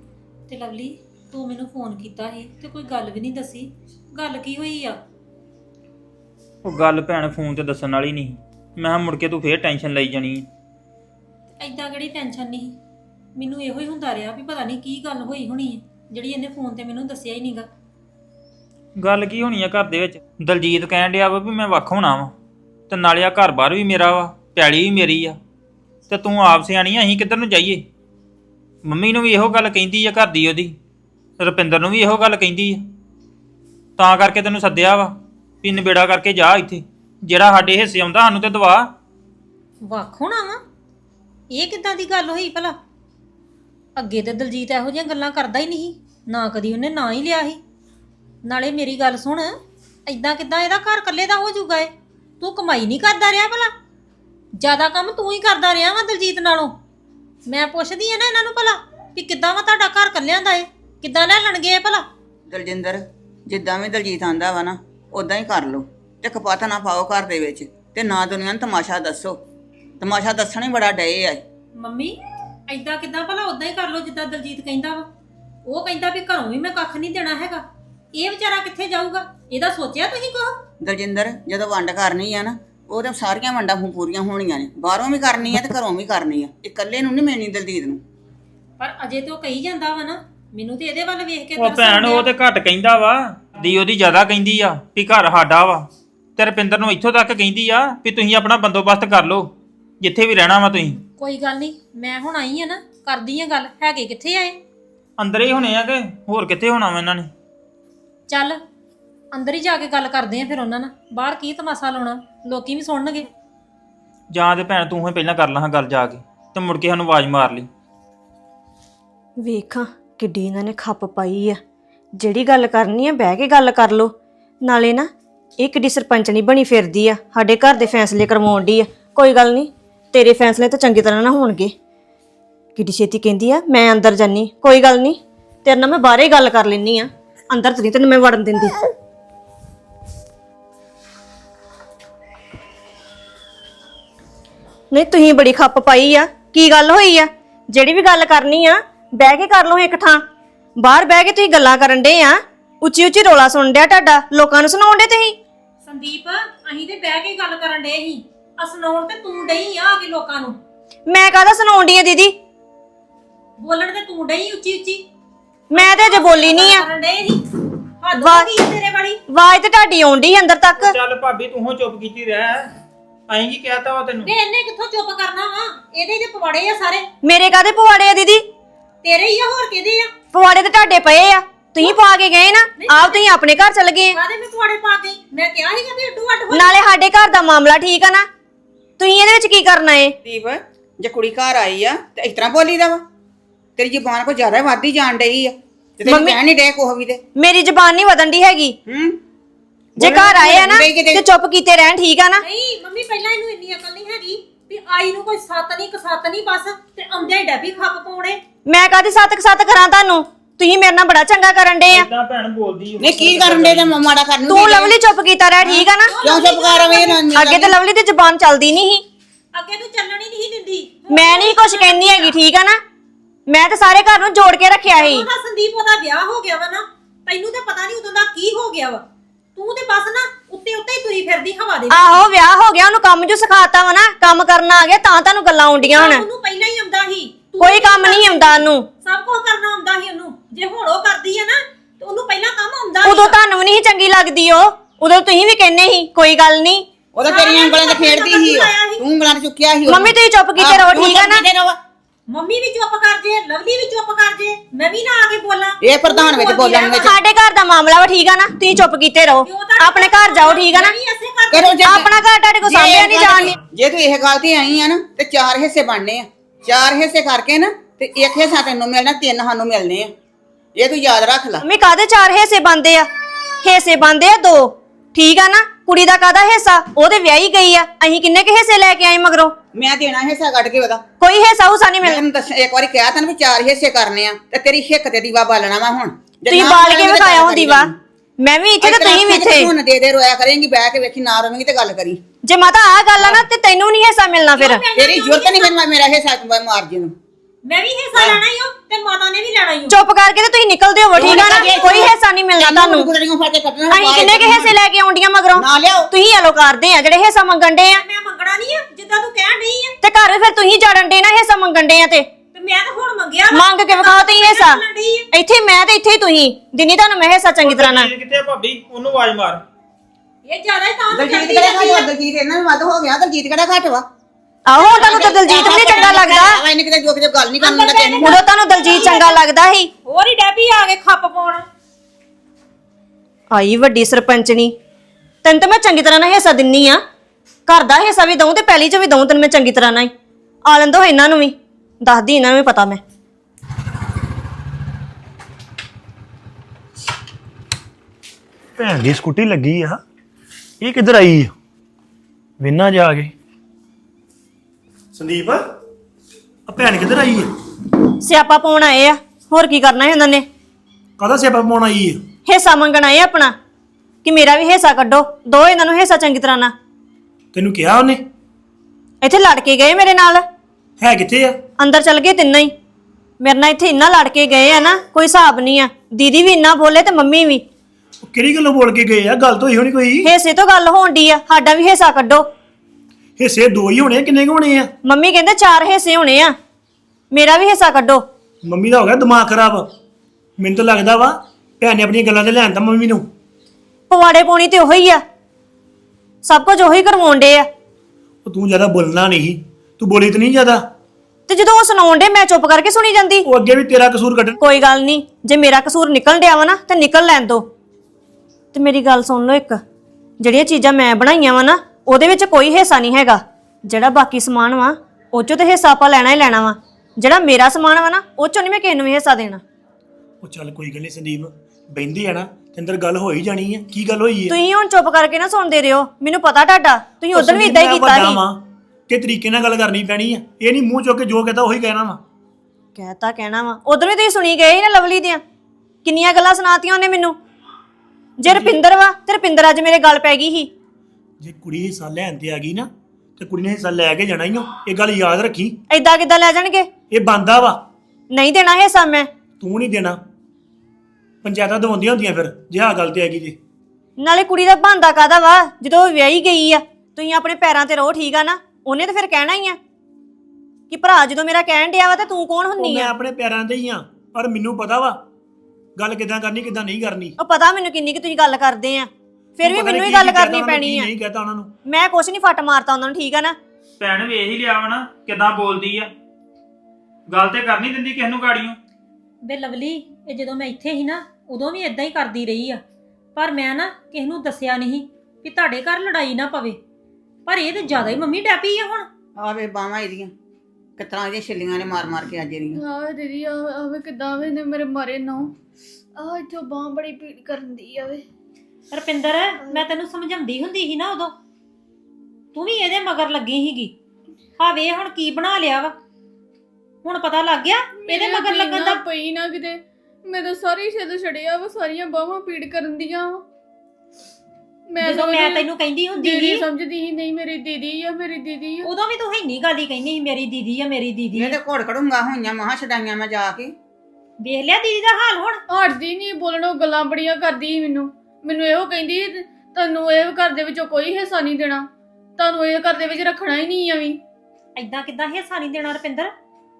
ਤੇ ਲਵਲੀ ਤੂੰ ਮੈਨੂੰ ਫੋਨ ਕੀਤਾ ਸੀ ਤੇ ਕੋਈ ਗੱਲ ਵੀ ਨਹੀਂ ਦੱਸੀ। ਗੱਲ ਕੀ ਹੋਈ ਆ? ਉਹ ਗੱਲ ਭੈਣ ਫੋਨ ਤੇ ਦੱਸਣ ਵਾਲੀ ਨਹੀਂ। ਮੈਂ ਕਿਹਾ ਮੁੜ ਕੇ ਤੂੰ ਫੇਰ ਟੈਨਸ਼ਨ ਲਈ ਜਾਣੀ ਹੈ। ਐਦਾਂ ਕਿਹੜੀ ਟੈਨਸ਼ਨ ਨਹੀਂ। ਮੈਨੂੰ ਇਹੋ ਹੀ ਹੁੰਦਾ ਰਿਹਾ ਵੀ ਪਤਾ ਨਹੀਂ ਕੀ ਗੱਲ ਹੋਈ ਹੋਣੀ ਹੈ ਜਿਹੜੀ ਇਹਨੇ ਫੋਨ ਤੇ ਮੈਨੂੰ ਦੱਸਿਆ ਹੀ ਨਹੀਂਗਾ ਗੱਲ ਕੀ ਹੋਣੀ ਆ ਘਰ ਦੇ ਵਿੱਚ? ਦਲਜੀਤ ਕਹਿਣ ਡਿਆ ਵਾ ਵੀ ਮੈਂ ਵੱਖ ਹੋਣਾ ਵਾ ਤੇ ਨਾਲੇ ਆ ਘਰ-ਬਾਰ ਵੀ ਮੇਰਾ ਵਾ ਪੈਲੀ ਵੀ ਮੇਰੀ ਆ ਤੇ ਤੂੰ ਆਪ ਸਿਆਣੀ ਆ ਅਸੀਂ ਕਿੱਧਰ ਨੂੰ ਜਾਈਏ? ਮੰਮੀ ਨੂੰ ਵੀ ਇਹੋ ਗੱਲ ਕਹਿੰਦੀ ਆ, ਘਰ ਦੀ ਉਹਦੀ। ਰੁਪਿੰਦਰ ਨੂੰ ਵੀ ਇਹੋ ਗੱਲ ਕਹਿੰਦੀ ਆ। ਤਾਂ ਕਰਕੇ ਤੈਨੂੰ ਸੱਦਿਆ ਵਾ, ਵੀ ਨਿਬੇੜਾ ਕਰਕੇ ਜਾ ਇੱਥੇ। ਜਿਹੜਾ ਸਾਡੇ ਹਿੱਸੇ ਆਉਂਦਾ, ਸਾਨੂੰ ਤੇ ਦਵਾ। ਵੱਖ ਹੋਣਾ ਵਾ। ਇਹ ਕਿੱਦਾਂ ਦੀ ਗੱਲ ਹੋਈ ਭਲਾ? ਅੱਗੇ ਤੇ ਦਲਜੀਤ ਇਹੋ ਜਿਹੀਆਂ ਗੱਲਾਂ ਕਰਦਾ ਹੀ ਨਹੀਂ ਨਾ ਕਦੀ ਉਹਨੇ ਨਾ ਹੀ ਲਿਆ ਸੀ। ਨਾਲੇ ਮੇਰੀ ਗੱਲ ਸੁਣ ਐਦਾਂ ਕਿੱਦਾਂ ਇਹਦਾ ਘਰ ਇਕੱਲੇ ਦਾ ਹੋ ਜਾਊਗਾ ਏ ਤੂੰ ਕਮਾਈ ਨਹੀਂ ਕਰਦਾ ਰਿਹਾ ਭਲਾ? ਜ਼ਿਆਦਾ ਕੰਮ ਤੂੰ ਹੀ ਕਰਦਾ ਰਿਹਾ ਵਾ ਦਲਜੀਤ ਨਾਲੋਂ। ਮੈਂ ਪੁੱਛਦੀ ਆ ਨਾ ਇਹਨਾਂ ਨੂੰ ਭਲਾ ਵੀ ਕਿੱਦਾਂ ਵਾ ਤੁਹਾਡਾ ਘਰ ਇਕੱਲਿਆਂ ਦਾ ਏ? ਕਿੱਦਾਂ ਲੈ ਲੈਣਗੇ ਇਹ ਭਲਾ? ਦਲਜਿੰਦਰ ਜਿੱਦਾਂ ਵੀ ਦਲਜੀਤ ਆਂਦਾ ਵਾ ਨਾ ਉਦਾਂ ਹੀ ਕਰ ਲਓ। ਤੇ ਕਪਾਤ ਨਾ ਪਾਓ ਘਰ ਦੇ ਵਿੱਚ ਤੇ ਨਾ ਦੁਨੀਆ ਨੂੰ ਤਮਾਸ਼ਾ ਦੱਸੋ। ਤਮਾਸ਼ਾ ਦੱਸਣ ਹੀ ਬੜਾ ਡਏ ਆ ਮੰਮੀ ਐਦਾਂ ਕਿੱਦਾਂ ਭਲਾ ਉਦਾਂ ਹੀ ਕਰ ਲਓ ਜਿੱਦਾਂ ਦਲਜੀਤ ਕਹਿੰਦਾ ਵਾ। ਉਹ ਕਹਿੰਦਾ ਵੀ ਘਰੋਂ ਵੀ ਮੈਂ ਕੱਖ ਨਹੀਂ ਦੇਣਾ ਹੈਗਾ। ਇਹ ਵਿਚਾਰਾ ਕਿੱਥੇ ਜਾਊਗਾ? ਇਹਦਾ ਸੋਚਿਆ ਤੁਸੀਂ ਕੁਛ? ਦਲਜਿੰਦਰ ਜਦੋਂ ਵੰਡ ਕਰਨੀ ਆ ਨਾ ਉਹ ਤਾਂ ਸਾਰੀਆਂ ਵੰਡਾਂ ਹੁਣ ਪੂਰੀਆਂ ਹੋਣੀਆਂ ਨੇ। ਬਾਹਰੋਂ ਵੀ ਕਰਨੀ ਆ ਤੇ ਘਰੋਂ ਵੀ ਕਰਨੀ ਆ। ਇਕੱਲੇ ਨੂੰ ਨਹੀਂ ਮਿਲਣੀ ਦਲਜੀਤ ਨੂੰ। ਪਰ ਅਜੇ ਤੇ ਉਹ ਕਹੀ ਜਾਂਦਾ ਵਾ ਨਾ। ਮੈਨੂੰ ਤੇ ਇਹਦੇ ਵੱਲ ਵੇਖ ਕੇ ਉਹ ਤਰਸ ਭੈਣ ਉਹ। ਤੇ ਘੱਟ ਕਹਿੰਦਾ ਵਾ। ਦੀ ਉਹਦੀ ਜ਼ਿਆਦਾ ਕਹਿੰਦੀ ਆ ਵੀ ਘਰ ਸਾਡਾ ਵਾ। ਤੇ ਰੁਪਿੰਦਰ ਨੂੰ ਇੱਥੋਂ ਤੱਕ ਕਹਿੰਦੀ ਆ ਵੀ ਤੁਸੀਂ ਆਪਣਾ ਬੰਦੋਬਸਤ ਕਰ ਲਓ। ਜਿੱਥੇ ਵੀ ਰਹਿਣਾ ਵਾ ਤੁਸੀਂ। ਕੋਈ ਗੱਲ ਨਹੀਂ ਮੈਂ ਹੁਣ ਆਈ ਆ ਨਾ। ਕਰਦੀ ਆ ਗੱਲ। ਹੈਗੇ ਕਿੱਥੇ ਆਏ ਅੰਦਰ ਹੀ ਹੋਣੇ ਆ ਕਿ ਹੋਰ ਕਿੱਥੇ ਹੋਣਾ ਵਾ ਇਹਨਾਂ ਨੇ? ਚੱਲ ਅੰਦਰ ਹੀ ਜਾ ਕੇ ਗੱਲ ਕਰਦੇ ਆ ਫਿਰ ਉਹਨਾਂ ਨਾਲ। ਬਾਹਰ ਕੀ ਤਮਾਸ਼ਾ ਲਾਉਣਾ? ਲੋਕੀ ਵੀ ਸੁਣਨਗੇ। ਜਾਂ ਤੇ ਭੈਣ ਤੂੰ ਹੀ ਪਹਿਲਾਂ ਕਰ ਲਾਂ ਗੱਲ ਜਾ ਕੇ ਤੇ ਮੁੜ ਕੇ ਸਾਨੂੰ ਆਵਾਜ਼ ਮਾਰ ਲਈ। ਵੇਖਾਂ ਕਿੱਡੀ ਇਹਨਾਂ ਨੇ ਖੱਪ ਪਾਈ ਆ। ਜਿਹੜੀ ਗੱਲ ਕਰਨੀ ਆ ਬਹਿ ਕੇ ਗੱਲ ਕਰ ਲੋ ਨਾਲੇ ਨਾ ਇਹ ਕਿੱਡੀ ਸਰਪੰਚ ਨਹੀਂ ਬਣੀ ਫਿਰਦੀ ਆ ਸਾਡੇ ਘਰ ਦੇ ਫੈਸਲੇ ਕਰਵਾਉਣ ਦੀ ਆ। ਕੋਈ ਗੱਲ ਨਹੀਂ ਤੇਰੇ ਫੈਸਲੇ ਤਾਂ ਚੰਗੀ ਤਰ੍ਹਾਂ ਨਾ ਹੋਣਗੇ। ਕਿੱਡੀ ਛੇਤੀ ਕਹਿੰਦੀ ਆ ਮੈਂ ਅੰਦਰ ਜਾਨੀ ਕੋਈ ਗੱਲ ਨਹੀਂ ਤੇਰੇ ਨਾਲ ਮੈਂ ਬਾਹਰੇ ਹੀ ਗੱਲ ਕਰ ਲੈਣੀ ਆ। ਅੰਦਰ ਤਾਂ ਨਹੀਂ ਤੈਨੂੰ ਮੈਂ ਵੜਨ ਦਿੰਦੀ। ਨਹੀਂ ਤੁਸੀਂ ਬੜੀ ਖੱਪ ਪਾਈ ਆ। ਕੀ ਗੱਲ ਹੋਈ ਆ? ਜਿਹੜੀ ਵੀ ਗੱਲ ਕਰਨੀ ਆ ਬਹਿ ਕੇ ਕਰ ਲਓ ਇੱਕ ਥਾਂ। ਬਾਹਰ ਬਹਿ ਕੇ ਤੁਸੀਂ ਗੱਲਾਂ ਕਰਨ ਡੇ ਆ। ਉੱਚੀ ਉੱਚੀ ਰੋਲਾ ਸੁਣ ਡਿਆ ਤੁਹਾਡਾ। ਲੋਕਾਂ ਨੂੰ ਸੁਣਾਉਣ ਡੇ ਤੁਸੀਂ? ਸੰਦੀਪ ਅਸੀਂ ਤੇ ਬਹਿ ਕੇ ਗੱਲ ਕਰਨ ਡੇ ਸੀ। ਅਸਨਾਉਣ ਤੇ ਤੂੰ ਡਈ ਆ ਆ ਕੇ ਲੋਕਾਂ ਨੂੰ। ਮੈਂ ਕਾਹਦਾ ਸੁਣਾਉਣ ਡਈ ਆ ਦੀਦੀ? ਬੋਲਣ ਤੇ ਤੂੰ ਡਈ ਉੱਚੀ ਉੱਚੀ ਮੈਂ ਤੇ ਅਜੇ ਬੋਲੀ ਨਹੀਂ ਆ। ਕਰਨ ਡੇ ਸੀ। ਹੱਦ ਵਾਹ। ਹੋ ਗਈ ਤੇਰੇ ਵਾਲੀ। ਆਵਾਜ਼ ਤੇ ਤੁਹਾਡੀ ਆਉਂਦੀ ਅੰਦਰ ਤੱਕ। ਚੱਲ ਭਾਬੀ ਤੂੰ ਹੋ ਚੁੱਪ ਕੀਤੀ ਰਹਿ। ਅਸੀਂ ਕੀ ਕਹਿਤਾ ਵਾ ਤੈਨੂੰ? ਵੇ ਇਹਨੇ ਕਿੱਥੋਂ ਚੁੱਪ ਕਰਨਾ ਵਾ? ਇਹਦੇ ਤੇ ਪਵਾੜੇ ਆ ਸਾਰੇ। ਮੇਰੇ ਕਾਹਦੇ ਪਵਾੜੇ ਆ ਦੀਦੀ? ਤੇਰੇ ਹੀ ਆ ਹੋਰ ਕਿਹਦੇ ਆ? ਪਵਾੜੇ ਤੇ ਤੁਹਾਡੇ ਪਏ ਆ। ਤੁਸੀਂ ਪਾ ਕੇ ਗਏ ਨਾ ਆਪ ਤੁਸੀਂ ਆਪਣੇ ਘਰ ਚਲ ਗਏ ਕਾਹਦੇ ਮੈਂ ਪਵਾੜੇ ਪਾ ਗਈ ਮੈਂ ਕਿਹਾ ਸੀਗਾ ਵੀ ਅੱਡੂ ਅੱਡ ਹੋ ਨਾਲੇ ਸਾਡੇ ਘਰ ਦਾ ਮਾਮਲਾ ਠੀਕ ਆ ਨਾ? ਤੁਸੀਂ ਇਹਦੇ ਵਿੱਚ ਕੀ ਕਰਨਾ ਏ? ਦੀਪ ਜੇ ਕੁੜੀ ਘਰ ਆਈ ਆ ਤੇ ਇਸ ਤਰ੍ਹਾਂ ਬੋਲੀਦਾ ਵਾ। ਤੇਰੀ ਜ਼ੁਬਾਨ ਕੋ ਜ਼ਿਆਦਾ ਵੱਧਦੀ ਜਾਣ ਡਈ ਆ। ਤੇ ਤੈਨੂੰ ਕਹਿਣ ਨਹੀਂ ਡੇ ਕੋਹ ਵੀ ਤੇ। ਮੇਰੀ ਜ਼ਬਾਨ ਨਹੀਂ ਵਧਣ ਦੀ ਹੈਗੀ। ਹੂੰ? ਜੇ ਘਰ ਆਏ ਆ ਨਾ ਨਹੀਂ ਕਿਤੇ- ਤੇ ਚੁੱਪ ਕੀਤੇ ਰਹਿਣ ਠੀਕ ਆ ਨਾ? ਨਹੀਂ ਮੰਮੀ ਪਹਿਲਾਂ ਇਹਨੂੰ ਇੰਨੀ ਅਕਲ ਨਹੀਂ ਹੈਗੀ ਵੀ ਆਈ ਨੂੰ ਕੋਈ ਸੱਤ ਨਹੀਂ ਕਸੱਤ ਨਹੀਂ ਬਸ ਤੇ ਆਉਂਦਿਆਂ ਹੀ ਡੱਬੀ ਖੱਪ ਪਾਉਣੇ। ਮੈਂ ਕਾਹਦੀ ਸੱਤ ਕੁ ਸੱਤ ਕਰਾਂ ਤੁਹਾਨੂੰ? ਤੁਸੀਂ ਮੇਰੇ ਨਾਲ ਬੜਾ ਚੰਗਾ ਕਰਨ ਡੇ ਆ। ਇਦਾਂ ਭੈਣ ਬੋਲਦੀ। ਨਹੀਂ ਕੀ ਕਰਨ ਦੇ ਤੇ ਮਾੜਾ ਕਰਨ ਨੂੰ ਤੂੰ ਲਵਲੀ ਚੁੱਪ ਕੀਤਾ ਰਹਿ ਠੀਕ ਆ ਨਾ? ਕਿਉਂ ਚੁੱਪ ਕਰ ਰਵੇਂ ਨਾ ਅੱਗੇ ਤੇ ਲਵਲੀ ਦੀ ਜ਼ਬਾਨ ਚੱਲਦੀ ਨਹੀਂ ਸੀ। ਅੱਗੇ ਤੂੰ ਚੱਲਣੀ ਨਹੀਂ ਦਿੰਦੀ। ਮੈਂ ਨਹੀਂ ਕੁਝ ਕਹਿੰਦੀ ਹੈਗੀ ਠੀਕ ਆ ਨਾ? ਮੈਂ ਤੇ ਸਾਰੇ ਘਰ ਨੂੰ ਜੋੜ ਕੇ ਰੱਖਿਆ ਸੀ। ਉਹਦਾ ਸੰਦੀਪ ਉਹਦਾ ਵਿਆਹ ਹੋ ਗਿਆ ਵਾ ਨਾ ਤੈਨੂੰ ਤੇ ਪਤਾ ਨਹੀਂ ਉਦੋਂ ਦਾ ਕੀ ਹੋ ਗਿਆ ਵਾ। ਤੂੰ ਤੇ ਬਸ ਨਾ ਉੱਤੇ ਉੱਤੇ ਹੀ ਤੁਰੀ ਫਿਰਦੀ ਹਵਾ ਦੇ ਵਿੱਚ। ਆਹੋ ਵਿਆਹ ਹੋ ਗਿਆ ਉਹਨੂੰ ਕੰਮ ਜੋ ਸਿਖਾਤਾ ਵਾ ਨਾ ਕੰਮ ਕਰਨਾ ਆ ਗਿਆ ਤਾਂ ਤੁਹਾਨੂੰ ਗੱਲਾਂ ਆਉਂਦੀਆਂ ਹੁਣ। ਉਹਨੂੰ ਪਹਿਲਾਂ ਹੀ ਆਉਂਦਾ ਸੀ। ਤੂੰ ਕੋਈ ਕੰਮ ਨਹੀਂ ਆਉਂਦਾ ਉਹਨੂੰ। ਸਭ ਕੁਝ ਕਰਨਾ ਆਉਂਦਾ ਸੀ ਉਹਨੂੰ। ਜੇ ਹੁਣ ਉਹ ਕਰਦੀ ਹੈ ਨਾ ਤੇ ਉਹਨੂੰ ਪਹਿਲਾਂ ਕੰਮ ਆਉਂਦਾ ਉਦੋਂ ਤੁਹਾਨੂੰ ਵੀ ਨਹੀਂ ਚੰਗੀ ਲੱਗਦੀ ਉਹ। ਉਦੋਂ ਤੁਸੀਂ ਵੀ ਕਹਿੰਦੇ ਸੀ ਕੋਈ ਗੱਲ ਨਹੀਂ। ਉਹਦਾ ਤੇਰੀਆਂ ਉਂਗਲਾਂ ਤੇ ਖੇਡਦੀ ਸੀ ਉਹ। ਤੂੰ ਉਂਗਲਾਂ ਤੇ ਚੁੱਕਿਆ ਸੀ ਉਹਨੂੰ। ਮੰਮੀ ਤੁਸੀਂ ਚੁੱਪ ਕੀਤੇ ਰਹੋ ਤੂੰ ਠੀਕ ਆ ਨਾ? ਚੁੱਪ ਕੀਤੇ ਰਹੋ। ਮੰਮੀ ਵੀ ਚੁੱਪ ਕਰ ਜੇ ਲਵਲੀ ਵੀ ਚੁੱਪ ਕਰ ਜੇ ਮੈਂ ਵੀ ਨਾ ਆ ਕੇ ਬੋਲਾਂ। ਇਹ ਪ੍ਰਧਾਨ ਵਿੱਚ ਬੋਲਣ ਵਿੱਚ। ਸਾਡੇ ਘਰ ਦਾ ਮਾਮਲਾ ਵਾ ਠੀਕ ਆ ਨਾ ਤੁਸੀਂ ਚੁੱਪ ਕੀਤੇ ਰਹੋ। ਕਿਉਂ ਤੁਹਾਡੇ ਆਪਣੇ ਘਰ ਜਾਓ ਠੀਕ ਆ ਨਾ? ਮੈਂ ਕਰੋ ਜੇ ਆਪਣਾ ਘਰ ਤੁਹਾਡੇ ਕੋਲ ਸਾਂਭਿਆ ਨਹੀਂ ਜਾਣ ਜੇ ਤੂੰ ਇਹ ਗੱਲ ਤੇ ਆਈ ਆ ਨਾ ਤੇ ਚਾਰ ਹਿੱਸੇ ਬਣਨੇ ਆ। ਚਾਰ ਹਿੱਸੇ ਕਰਕੇ ਨਾ ਤੇ ਇੱਕ ਹਿੱਸਾ ਤੈਨੂੰ ਮਿਲਣਾ ਤਿੰਨ ਸਾਨੂੰ ਮਿਲਨੇ ਆ। ਇਹ ਤੂੰ ਯਾਦ ਰੱਖ ਲੈ। ਮੰਮੀ ਕਾਦੇ ਚਾਰ ਹਿੱਸੇ ਬੰਦੇ ਆ? ਹਿੱਸੇ ਬੰਦੇ ਆ ਦੋ। ਠੀਕ ਆ ਨਾ? ਕੁੜੀ ਦਾ ਕਾਦਾ ਹਿੱਸਾ? ਉਹਦੇ ਵਿਆਹੀ ਗਈ ਆ। ਅਸੀਂ ਕਿੰਨੇ ਕੁ ਹਿੱਸੇ ਲੈ ਕੇ ਆਏ ਮਗਰੋਂ? ਮੈਂ ਦੇਣਾ ਹਿੱਸਾ ਕੱਢ ਕੇ ਉਹਦਾ। ਕੋਈ ਹਿੱਸਾ ਹੁਸਾ ਨਹੀਂ ਮੈਂ ਮਿਲਣਾ ਤੈਨੂੰ ਦੱਸ ਇੱਕ ਵਾਰੀ ਕਿਹਾ ਤੈਨੂੰ ਵੀ ਚਾਰ ਹਿੱਸੇ ਕਰਨੇ ਆ ਤੇ ਤੇਰੀ ਹਿੱਕ ਤੇ ਦੀਵਾ ਬਾਲਣਾ ਵਾ ਹੁਣ। ਜੇ ਤੁਸੀਂ ਨਾ ਬਾਲ ਕੇ ਤਾਂ ਵਿਖਾਇਆ ਗੱਲ ਹੁੰਦੀ ਵਾ ਕਰੀ ਮੈਂ ਵੀ ਇੱਥੇ ਤੇ ਤੁਸੀਂ ਵੀ ਇੱਥੇ। ਹੁਣ ਦੇ ਦੇ ਰੋਇਆ ਕਰੇਂਗੀ ਬਹਿ ਕੇ ਵੇਖੀ ਨਾ ਰਵੇਂਗੀ ਤੇ ਗੱਲ ਕਰੀ। ਜੇ ਮਾਤਾ ਆ ਗੱਲ ਆ ਨਾ ਤੇ ਤੈਨੂੰ ਨਹੀਂ ਹਿੱਸਾ ਮਿਲਣਾ ਫਿਰ। ਤੇਰੀ ਜ਼ਰੂਰਤ ਨਹੀਂ ਮੈਂ ਮੇਰਾ ਹਿੱਸਾ ਮਾਰ ਜੀ ਨੂੰ। ਮੈਂ ਵੀ ਹਿੱਸਾ ਲੈਣਾ ਹੀ ਹੋ ਤੇ ਮਾਤਾ ਨੇ ਵੀ ਲੈਣਾ ਹੀ ਹੋ ਚੁੱਪ ਕਰਕੇ ਤੇ ਤੁਸੀਂ ਨਿਕਲਦੇ ਹੋਵੋ ਠੀਕ ਆ ਨਾ? ਕੋਈ ਹਿੱਸਾ ਨਹੀਂ ਮਿਲਣਾ ਤੁਹਾਨੂੰ। ਗੁਦੜੀਆਂ ਫੜ ਕੇ ਕੱਢਣਾ ਅਸੀਂ ਕਿੰਨੇ ਕੇ ਹਿੱਸੇ ਲੈ ਕੇ ਆਉਂਦੀਆਂ ਮਗਰੋਂ? ਨਾ ਲਿਆਓ। ਤੁਸੀਂ ਹਲੋ ਕਰਦੇ ਆ ਜਿਹੜੇ ਹਿੱਸਾ ਮੰਗਣ ਦੇ ਆ। ਮੈਂ ਮੰਗਣਾ ਨਹੀਂ ਆ। ਜਿੱਦਾਂ ਤੂੰ ਕਹਿਣ ਡਈ ਆ। ਤੇ ਘਰ ਫਿਰ ਤੁਸੀਂ ਜੜਨ ਦੇ ਨਾ ਹਿੱਸਾ ਮੰਗਣ ਦੇ ਆ ਤੇ। ਤੇ ਮੈਂ ਤਾਂ ਹੁਣ ਮੰਗਿਆ ਵਾ। ਮੰਗ ਕੇ ਵਿਖਾਓ ਤੁਸੀਂ ਹਿੱਸਾ। ਮੰਗਣ ਡਈ ਆ। ਇੱਥੇ ਮੈਂ ਤੇ ਇੱਥੇ ਹੀ ਤੁਸੀਂ ਦਿਨੀ ਤੁਹਾਨੂੰ ਮੈਂ ਹਿੱਸਾ ਚੰਗੀ ਤਰ੍ਹਾਂ ਨਾਲ। ਕਿੱਥੇ ਆ ਭਾਬੀ? ਉਹਨੂੰ ਆਵਾਜ਼ ਮਾਰ। ਇਹ ਜ਼ਿਆਦਾ ਹੀ ਤਾਂ ਦਲਜੀਤ ਕਰਦੀ ਕਿਹੜਾ ਘੱਟ ਆ। ਵਾ? ਦਲਜੀਤ ਇਹਨਾਂ ਨੂੰ ਵੱਧ ਹੋ ਗਿਆ। ਦਲਜੀਤ ਕਿਹੜਾ ਘੱਟ ਵਾ? ਆਹੋ ਹੁਣ ਤੁਹਾਨੂੰ ਤਾਂ ਦਲਜੀਤ ਵੀ ਨੀ ਚੰਗਾ ਲੱਗਦਾ। ਇਹਨੇ ਕਿਤੇ ਜੋ ਕਿਤੇ ਗੱਲ ਨਹੀਂ ਕਰਨ ਦਿੰਦਾ ਕਿਸੇ ਨੂੰ ਉਦੋਂ ਤੁਹਾਨੂੰ ਦਲਜੀਤ ਚੰਗਾ ਲੱਗਦਾ ਸੀ। ਹੋਰ ਹੀ ਡੈਬੀ ਆ ਕੇ ਖੱਪ ਪਾਉਣ। ਆਈ ਵੱਡੀ ਸਰਪੰਚਣੀ। ਤੈਨੂੰ ਤਾਂ ਮੈਂ ਚੰਗੀ ਤਰ੍ਹਾਂ ਨਾਲ ਹਿੱਸਾ ਦਿੰਨੀ ਆ। ਘਰ ਦਾ ਹਿੱਸਾ ਵੀ ਦਊਂ ਤੇ ਪਹਿਲੀ ਚ ਵੀ ਦਊਂ ਤੈਨੂੰ ਮੈਂ ਚੰਗੀ ਤਰ੍ਹਾਂ ਨਾਲ ਹੀ। ਆ ਲੈਂਦੋ ਇਹਨਾਂ ਨੂੰ ਵੀ। ਦੱਸਦੀ ਇਹਨਾਂ ਨੂੰ ਵੀ ਪਤਾ ਮੈਂ। ਭੈਣ ਦੀ ਸਕੂਟੀ ਲੱਗੀ ਆ। ਇਹ ਕਿੱਧਰ ਆਈ ਆ? ਵਿੰਨਾ ਜਾ ਕੇ। ਸੰਦੀਪ ਆ ਭੈਣ ਕਿੱਧਰ ਆਈ ਆ? ਸਿਆਪਾ ਪਾਉਣ ਆਏ ਆ। ਹੋਰ ਕੀ ਕਰਨਾ ਹੈ ਉਹਨਾਂ ਨੇ? ਕਾਹਦਾ ਸਿਆਪਾ ਪਾਉਣ ਆਈ ਆ? ਹਿੱਸਾ ਮੰਗਣ ਆਏ ਆ ਆਪਣਾ। ਕਿ ਮੇਰਾ ਵੀ ਹਿੱਸਾ ਕੱਢੋ। ਦੋ ਇਹਨਾਂ ਨੂੰ ਹਿੱਸਾ ਚੰਗੀ ਤਰ੍ਹਾਂ ਨਾਲ। ਤੈਨੂੰ ਕਿਹਾ ਉਹਨੇ? ਇੱਥੇ ਲੜ ਕੇ ਗਏ ਮੇਰੇ ਨਾਲ? ਹੈ ਕਿੱਥੇ ਆ? ਅੰਦਰ ਚਲ ਗਏ ਤਿੰਨਾਂ ਹੀ। ਮੇਰੇ ਨਾਲ ਇੱਥੇ ਇੰਨਾ ਲੜ ਕੇ ਗਏ ਆ ਨਾ ਕੋਈ ਹਿਸਾਬ ਨਹੀਂ ਆ। ਦੀਦੀ ਵੀ ਇੰਨਾ ਬੋਲੇ ਤੇ ਮੰਮੀ ਵੀ। ਉਹ ਕਿਹੜੀ ਗੱਲੋਂ ਬੋਲ ਕੇ ਗਏ ਆ? ਗੱਲ ਤਾਂ ਹੋਈ ਹੋਣੀ ਕੋਈ। ਹਿੱਸੇ ਤੋਂ ਗੱਲ ਹੋਣ ਦੀ ਆ ਸਾਡਾ ਵੀ ਹਿੱਸਾ ਕੱਢੋ। ਹਿੱਸੇ ਦੋ ਹੀ ਹੋਣੇ ਆ, ਕਿੰਨੇ ਕੁ ਹੋਣੇ ਆ? ਮੰਮੀ ਕਹਿੰਦੇ ਚਾਰ ਹਿੱਸੇ ਹੋਣੇ ਆ। ਮੇਰਾ ਵੀ ਹਿੱਸਾ ਕੱਢੋ। ਮੰਮੀ ਦਾ ਹੋ ਗਿਆ ਦਿਮਾਗ ਖਰਾਬ। ਮੈਨੂੰ ਤਾਂ ਲੱਗਦਾ ਵਾ ਭੈਣ ਨੇ ਆਪਣੀਆਂ ਗੱਲਾਂ ਤੇ ਲੈਣ ਤਾਂ ਮੰਮੀ ਨੂੰ। ਪਵਾੜੇ ਪਾਉਣੀ ਤੇ ਉਹੀ ਆ। ਸਭ ਕੁਝ ਉਹੀ ਕਰਵਾਉਣ ਡੇ ਆ। ਉਹ ਤੂੰ ਜ਼ਿਆਦਾ ਬੋਲਣਾ ਨਹੀਂ ਤੂੰ ਬੋਲੀ ਤਾਂ ਨਹੀਂ ਜ਼ਿਆਦਾ। ਤੇ ਜਦੋਂ ਉਹ ਸੁਣਾਉਣ ਡੇ ਮੈਂ ਚੁੱਪ ਕਰਕੇ ਸੁਣੀ ਜਾਂਦੀ। ਉਹ ਅੱਗੇ ਵੀ ਤੇਰਾ ਕਸੂਰ ਕੱਢਣ। ਕੋਈ ਗੱਲ ਨਹੀਂ ਜੇ ਮੇਰਾ ਕਸੂਰ ਨਿਕਲ ਡਿਆ ਵਾ ਨਾ ਤੇ ਨਿਕਲ ਲੈਣ ਦੋ। ਤੇ ਮੇਰੀ ਗੱਲ ਸੁਣ ਲਓ ਇੱਕ ਜਿਹੜੀਆਂ ਚੀਜ਼ਾਂ ਮੈਂ ਬਣਾਈਆਂ ਵਾ ਨਾ ਉਹਦੇ ਵਿੱਚ ਕੋਈ ਹਿੱਸਾ ਨਹੀਂ ਹੈਗਾ। ਜਿਹੜਾ ਬਾਕੀ ਸਮਾਨ ਵਾ ਉਹ ਚੋਂ ਤੇ ਹਿੱਸਾ ਆਪਾਂ ਲੈਣਾ ਹੀ ਲੈਣਾ ਵਾ। ਜਿਹੜਾ ਮੇਰਾ ਸਮਾਨ ਵਾ ਨਾ ਉਹ ਚੋਂ ਨਹੀਂ ਮੈਂ ਕਿਸੇ ਨੂੰ ਵੀ ਹਿੱਸਾ ਦੇਣਾ। ਉਹ ਚੱਲ ਕੋਈ ਗੱਲ ਨਹੀਂ ਸੰਦੀਪ ਬੈਂਦੇ ਆ ਨਾ। ਤੇ ਅੰਦਰ ਗੱਲ ਹੋ ਹੀ ਜਾਣੀ ਆ ਕੀ ਗੱਲ ਹੋਈ ਆ ਤੁਸੀਂ ਹੁਣ ਚੁੱਪ ਕਰਕੇ ਨਾ ਸੁਣਦੇ ਰਹੋ। ਮੈਨੂੰ ਪਤਾ ਤੁਹਾਡਾ। ਤੁਸੀਂ ਉਦੋਂ ਵੀ ਇਦਾਂ ਹੀ ਕੀਤਾ ਸੀ। ਕਿ ਤਰੀਕੇ ਨਾਲ ਗੱਲ ਕਰਨੀ ਪੈਣੀ ਆ ਇਹ ਨਹੀਂ ਮੂੰਹ ਚੁੱਕ ਕੇ ਜੋ ਕਹਤਾ ਉਹੀ ਕਹਿਣਾ ਵਾ। ਕਹਿਤਾ ਕਹਿਣਾ ਵਾ। ਉਦੋਂ ਵੀ ਤੁਸੀਂ ਸੁਣੀ ਗਏ ਸੀ ਨਾ ਲਵਲੀ ਦੀਆਂ। ਕਿੰਨੀਆਂ ਗੱਲਾਂ ਸੁਣਾਤੀਆਂ ਉਹਨੇ ਮੈਨੂੰ। ਜੇ ਰਪਿੰਦਰ ਵਾ ਤੇ ਰਪਿੰਦਰ ਅੱਜ ਮੇਰੇ ਗੱਲ ਪੈ ਗਈ ਸੀ। ਜੇ ਕੁੜੀ ਹਿੱਸਾ ਲੈਣ ਤੇ ਆ ਗਈ ਨਾ ਤੇ ਕੁੜੀ ਨੇ ਹਿੱਸਾ ਲੈ ਕੇ ਜਾਣਾ ਹੀ ਓ। ਇਹ ਗੱਲ ਯਾਦ ਰੱਖੀ। ਐਦਾਂ ਕਿੱਦਾਂ ਲੈ ਜਾਣਗੇ? ਇਹ ਬੰਦਾ ਵਾ। ਨਹੀਂ ਦੇਣਾ ਹਿੱਸਾ ਮੈਂ। ਤੂੰ ਨਹੀਂ ਦੇਣਾ। ਪੰਚਾਇਤਾਂ ਦਵਾਉਂਦੀਆਂ ਹੁੰਦੀਆਂ ਫਿਰ ਜੇ ਆਹ ਗੱਲ ਤੇ ਆ ਗਈ ਜੇ। ਨਾਲੇ ਕੁੜੀ ਦਾ ਬੰਦਾ ਕਾਦਾ ਵਾ? ਜਦੋਂ ਉਹ ਵਿਆਹੀ ਗਈ ਆ ਤੁਸੀਂ ਆਪਣੇ ਪੈਰਾਂ ਤੇ ਰਹੋ ਠੀਕ ਆ ਨਾ? ਉਹਨੇ ਤਾਂ ਫਿਰ ਕਹਿਣਾ ਹੀ ਆ ਕਿ ਭਰਾ ਜਦੋਂ ਮੇਰਾ ਕਹਿਣ ਡਿਆ ਵਾ ਤੇ ਤੂੰ ਕੌਣ ਉਹ ਹੁੰਨੀ ਮੈਂ ਆ? ਆਪਣੇ ਪੈਰਾਂ ਤੇ ਹੀ ਆ ਪਰ ਮੈਨੂੰ ਪਤਾ ਵਾ ਗੱਲ ਕਿਦਾਂ ਕਰਨੀ ਕਿਦਾਂ ਨਹੀਂ ਕਰਨੀ। ਉਹ ਪਤਾ ਮੈਨੂੰ ਕਿੰਨੀ ਕਿ ਤੁਸੀਂ ਗੱਲ ਕਰਦੇ ਆ। ਫਿਰ ਵੀ ਪਤਾ ਨੀ ਮੈਨੂੰ ਹੀ ਕੀ ਗੱਲ ਕਹਿਤਾ ਕਰਨੀ ਉਹਨਾਂ ਨੂੰ, ਪੈਣੀ ਕੀ ਆ। ਨਹੀਂ ਕਹਤਾ ਉਹਨਾਂ ਨੂੰ। ਮੈਂ ਕੁਛ ਨਹੀਂ ਫੱਟ ਮਾਰਤਾ ਉਹਨਾਂ ਨੂੰ ਠੀਕ ਆ ਨਾ? ਭੈਣ ਵੇਖ ਹੀ ਲਿਆ ਵਾ ਨਾ ਕਿਦਾਂ ਬੋਲਦੀ ਆ। ਗੱਲ ਤੇ ਕਰ ਨਹੀਂ ਦਿੰਦੀ ਕਿਸ ਨੂੰ ਗਾੜੀਆਂ ਬੇ ਲਵਲੀ ਇਹ ਜਦੋਂ ਮੈਂ ਇੱਥੇ ਸੀ ਨਾ ਉਦੋਂ ਵੀ ਇਦਾਂ ਹੀ ਕਰਦੀ ਰਹੀ ਆ। ਪਰ ਮੈਂ ਨਾ ਕਿਸੇ ਨੂੰ ਦੱਸਿਆ ਨਹੀਂ ਕਿ ਤੁਹਾਡੇ ਘਰ ਲੜਾਈ ਨਾ ਪਵੇ। ਪਰ ਇਹ ਤੇ ਜ਼ਿਆਦਾ ਹੀ ਮੰਮੀ ਡੈਪੀ ਆ ਹੁਣ। ਆਵੇ ਬਾਵਾਂ ਇਹਦੀਆਂ। ਕਿਤਨਾ ਇਹਦੀਆਂ ਛਿੱਲੀਆਂ ਨੇ ਮਾਰ ਮਾਰ ਕੇ ਅੱਜ ਇਹਦੀਆਂ। ਆ ਦੀਦੀ ਆ ਆਵੇ ਕਿਦਾਂ ਵੇ ਨੇ ਮੇਰੇ ਮਾਰੇ ਨੋ ਆ ਇੱਥੋਂ ਬਾਹ ਬੜੀ ਪੀੜ ਕਰਨ ਦੀ ਆਵੇ ਰਪਿੰਦਰ ਮੈਂ ਤੈਨੂੰ ਸਮਝਾਉਂਦੀ ਹੁੰਦੀ ਸੀ ਨਾ ਉਦੋਂ। ਤੂੰ ਵੀ ਇਹਦੇ ਮਗਰ ਲੱਗੀ ਸੀਗੀ। ਹਾਂ ਵੇ ਹੁਣ ਕੀ ਬਣਾ ਲਿਆ ਵਾ? ਹੁਣ ਪਤਾ ਲੱਗ ਗਿਆ ਇਹਦੇ ਮਗਰ ਲੱਗਣ ਦਾ ਪਈ ਨਾ ਕਿਤੇ। ਮੈਂ ਤਾਂ ਸਾਰੀ ਛੇਦ ਛੜਿਆ ਵਾ ਸਾਰੀਆਂ ਬਾਹਾਂ ਪੀੜ ਕਰਨ ਦੀਆਂ ਵਾ। ਜਦੋਂ ਮੈਂ ਤੈਨੂੰ ਕਹਿੰਦੀ ਹੁੰਦੀ ਦੀਦੀ ਸੀ ਸਮਝਦੀ ਹੀ ਨਹੀਂ ਮੇਰੀ ਦੀਦੀ ਆ ਮੇਰੀ ਦੀਦੀ ਆ। ਉਦੋਂ ਵੀ ਤੂੰ ਇੰਨੀ ਗੱਲ ਹੀ ਕਹਿੰਦੀ ਸੀ ਮੇਰੀ ਦੀਦੀ ਆ ਮੇਰੀ ਦੀਦੀ ਇਹ ਆ ਤੇ ਘੋੜ ਘੜੂੰਗਾ ਹੋਈਆਂ ਮਹਾ ਛਡਾਈਆਂ ਮੈਂ ਜਾ ਕੇ। ਵੇਖ ਲਿਆ ਦੀਦੀ ਦਾ ਹਾਲ ਹੁਣ? ਹਟਦੀ ਨਹੀਂ ਬੋਲਣੋਂ ਗੱਲਾਂ ਬੜੀਆਂ ਕਰਦੀ ਸੀ ਮੈਨੂੰ। ਮੈਨੂੰ ਇਹੋ ਕਹਿੰਦੀ ਸੀ, ਤੁਹਾਨੂੰ ਇਹ ਘਰ ਦੇ ਵਿੱਚੋਂ ਕੋਈ ਹਿੱਸਾ ਨਹੀਂ ਦੇਣਾ। ਤੁਹਾਨੂੰ ਇਹ ਘਰ ਦੇ ਵਿੱਚ ਰੱਖਣਾ ਹੀ ਨਹੀਂ ਆਵੀਂ ਐਦਾਂ ਕਿੱਦਾਂ ਹਿੱਸਾ ਨਹੀਂ ਦੇਣਾ ਰਪਿੰਦਰ?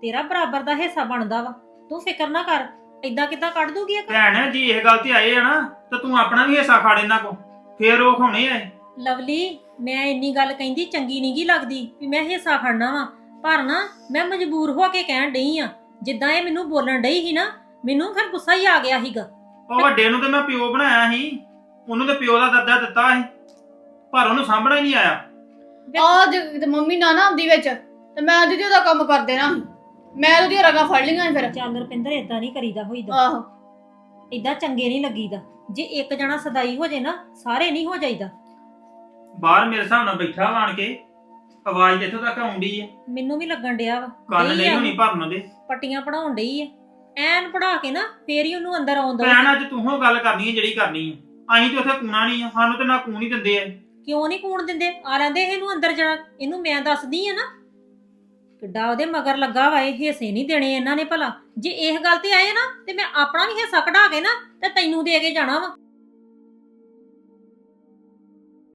ਤੇਰਾ ਬਰਾਬਰ ਦਾ ਹਿੱਸਾ ਬਣਦਾ ਵਾ। ਤੂੰ ਫਿਕਰ ਨਾ ਕਰ। ਐਦਾਂ ਕਿੱਦਾਂ ਕੱਢ ਦੂਗੀ ਇਹ ਭੈਣ ਜੀ ਇਹ ਗੱਲ ਤੇ ਆਏ ਆ ਨਾ ਤੇ ਤੂੰ ਆਪਣਾ ਵੀ ਹਿੱਸਾ ਖਾੜ ਇਹਨਾਂ ਕੋ ਫੇਰ ਉਹ ਖਾਉਣੇ ਆ। ਲਵਲੀ ਮੈਂ ਇੰਨੀ ਗੱਲ ਕਹਿੰਦੀ ਚੰਗੀ ਨਹੀਂ ਗੀ ਲੱਗਦੀ ਵੀ ਮੈਂ ਹਿੱਸਾ ਖੜਨਾ ਵਾ। ਪਰ ਨਾ ਮੈਂ ਮਜਬੂਰ ਹੋ ਕੇ ਕਹਿਣ ਡਈ ਆ। ਜਿੱਦਾਂ ਇਹ ਮੈਨੂੰ ਬੋਲਣ ਡਈ ਸੀ ਨਾ ਮੈਨੂੰ ਫਿਰ ਗੁੱਸਾ ਹੀ ਆ ਗਿਆ ਸੀਗਾ। ਉਹ ਵੱਡੇ ਨੂੰ ਤੇ ਮੈਂ ਪਿਓ ਬਣਾਇਆ ਸੀ। ਉਹਨੂੰ ਤੇ ਪਿਓ ਦਾ ਦਰਜਾ ਦਿੱਤਾ ਸੀ। ਪਰ ਉਹਨੂੰ ਸਾਂਭਣਾ ਹੀ ਨਹੀਂ ਆਇਆ। ਆ ਜੇ ਮੰਮੀ ਨਾ ਨਾ ਆਉਂਦੀ ਵਿੱਚ ਤੇ ਮੈਂ ਦੀਦੀ ਉਹਦਾ ਕੰਮ ਕਰ ਦੇਣਾ ਸੀ। ਮੈਂ ਉਹਦੀਆਂ ਰਗਾਂ ਫੜ ਲਈਆਂ ਸੀ ਫਿਰ। ਚੱਲ ਰਪਿੰਦਰ ਏਦਾਂ ਨਹੀਂ ਕਰੀਦਾ ਹੋਈਦਾ। ਆਹੋ। ਏਦਾਂ ਚੰਗੇ ਨਹੀਂ ਲੱਗੀਦਾ। ਜੇ ਇੱਕ ਜਣਾ ਸਦਾਈ ਹੋ ਜੇ ਨਾ ਸਾਰੇ ਨਹੀਂ ਹੋ ਜਾਈਦਾ। ਬਾਹਰ ਮੇਰੇ ਹਿਸਾਬ ਨਾਲ ਬੈਠਾ ਵਾਣ ਕੇ ਆਵਾਜ਼ ਤੇ ਇੱਥੋਂ ਤੱਕ ਆਉਂਦੀ ਹੈ ਮੈਨੂੰ ਵੀ ਲੱਗਣ ਡਿਆ ਵਾ। ਕੰਨ ਡਈ ਨਹੀਂ ਆ। ਹੋਣੀ ਭਰਨ ਦੇ ਪੱਟੀਆਂ ਪੜਾਉਣ ਡਈ ਆ। ਐਨ ਪੜਾ ਕੇ ਨਾ ਫੇਰ ਹੀ ਉਹਨੂੰ ਅੰਦਰ ਆਉਣ ਦੋ ਭੈਣ ਅੱਜ ਤੂੰ ਉਹ ਗੱਲ ਕਰਨੀ ਹੈ ਜਿਹੜੀ ਕਰਨੀ ਹੈ ਅਸੀਂ ਤੇ ਉੱਥੇ ਕੂਣਾ ਨਹੀਂ ਆ ਸਾਨੂੰ ਤੇ ਨਾ ਕੂਣ ਹੀ ਦਿੰਦੇ ਆ। ਕਿਉਂ ਨਹੀਂ ਕੂਣ ਦਿੰਦੇ? ਆ ਲੈਂਦੇ ਇਹਨੂੰ ਅੰਦਰ ਜਰਾ ਇਹਨੂੰ ਮੈਂ ਦੱਸਦੀ ਆ ਨਾ ਕਿੱਡਾ ਉਹਦੇ ਮਗਰ ਲੱਗਾ ਵਾ, ਇਹ ਹਿੱਸੇ ਨਹੀਂ ਦੇਣੇ ਇਹਨਾਂ ਨੇ ਭਲਾ। ਜੇ ਇਸ ਗੱਲ ਤੇ ਆਏ ਨਾ, ਤੇ ਮੈਂ ਆਪਣਾ ਵੀ ਹਿੱਸਾ ਕਢਾ ਕੇ ਨਾ, ਤੇ ਤੈਨੂੰ ਦੇ ਕੇ ਜਾਣਾ ਵਾ।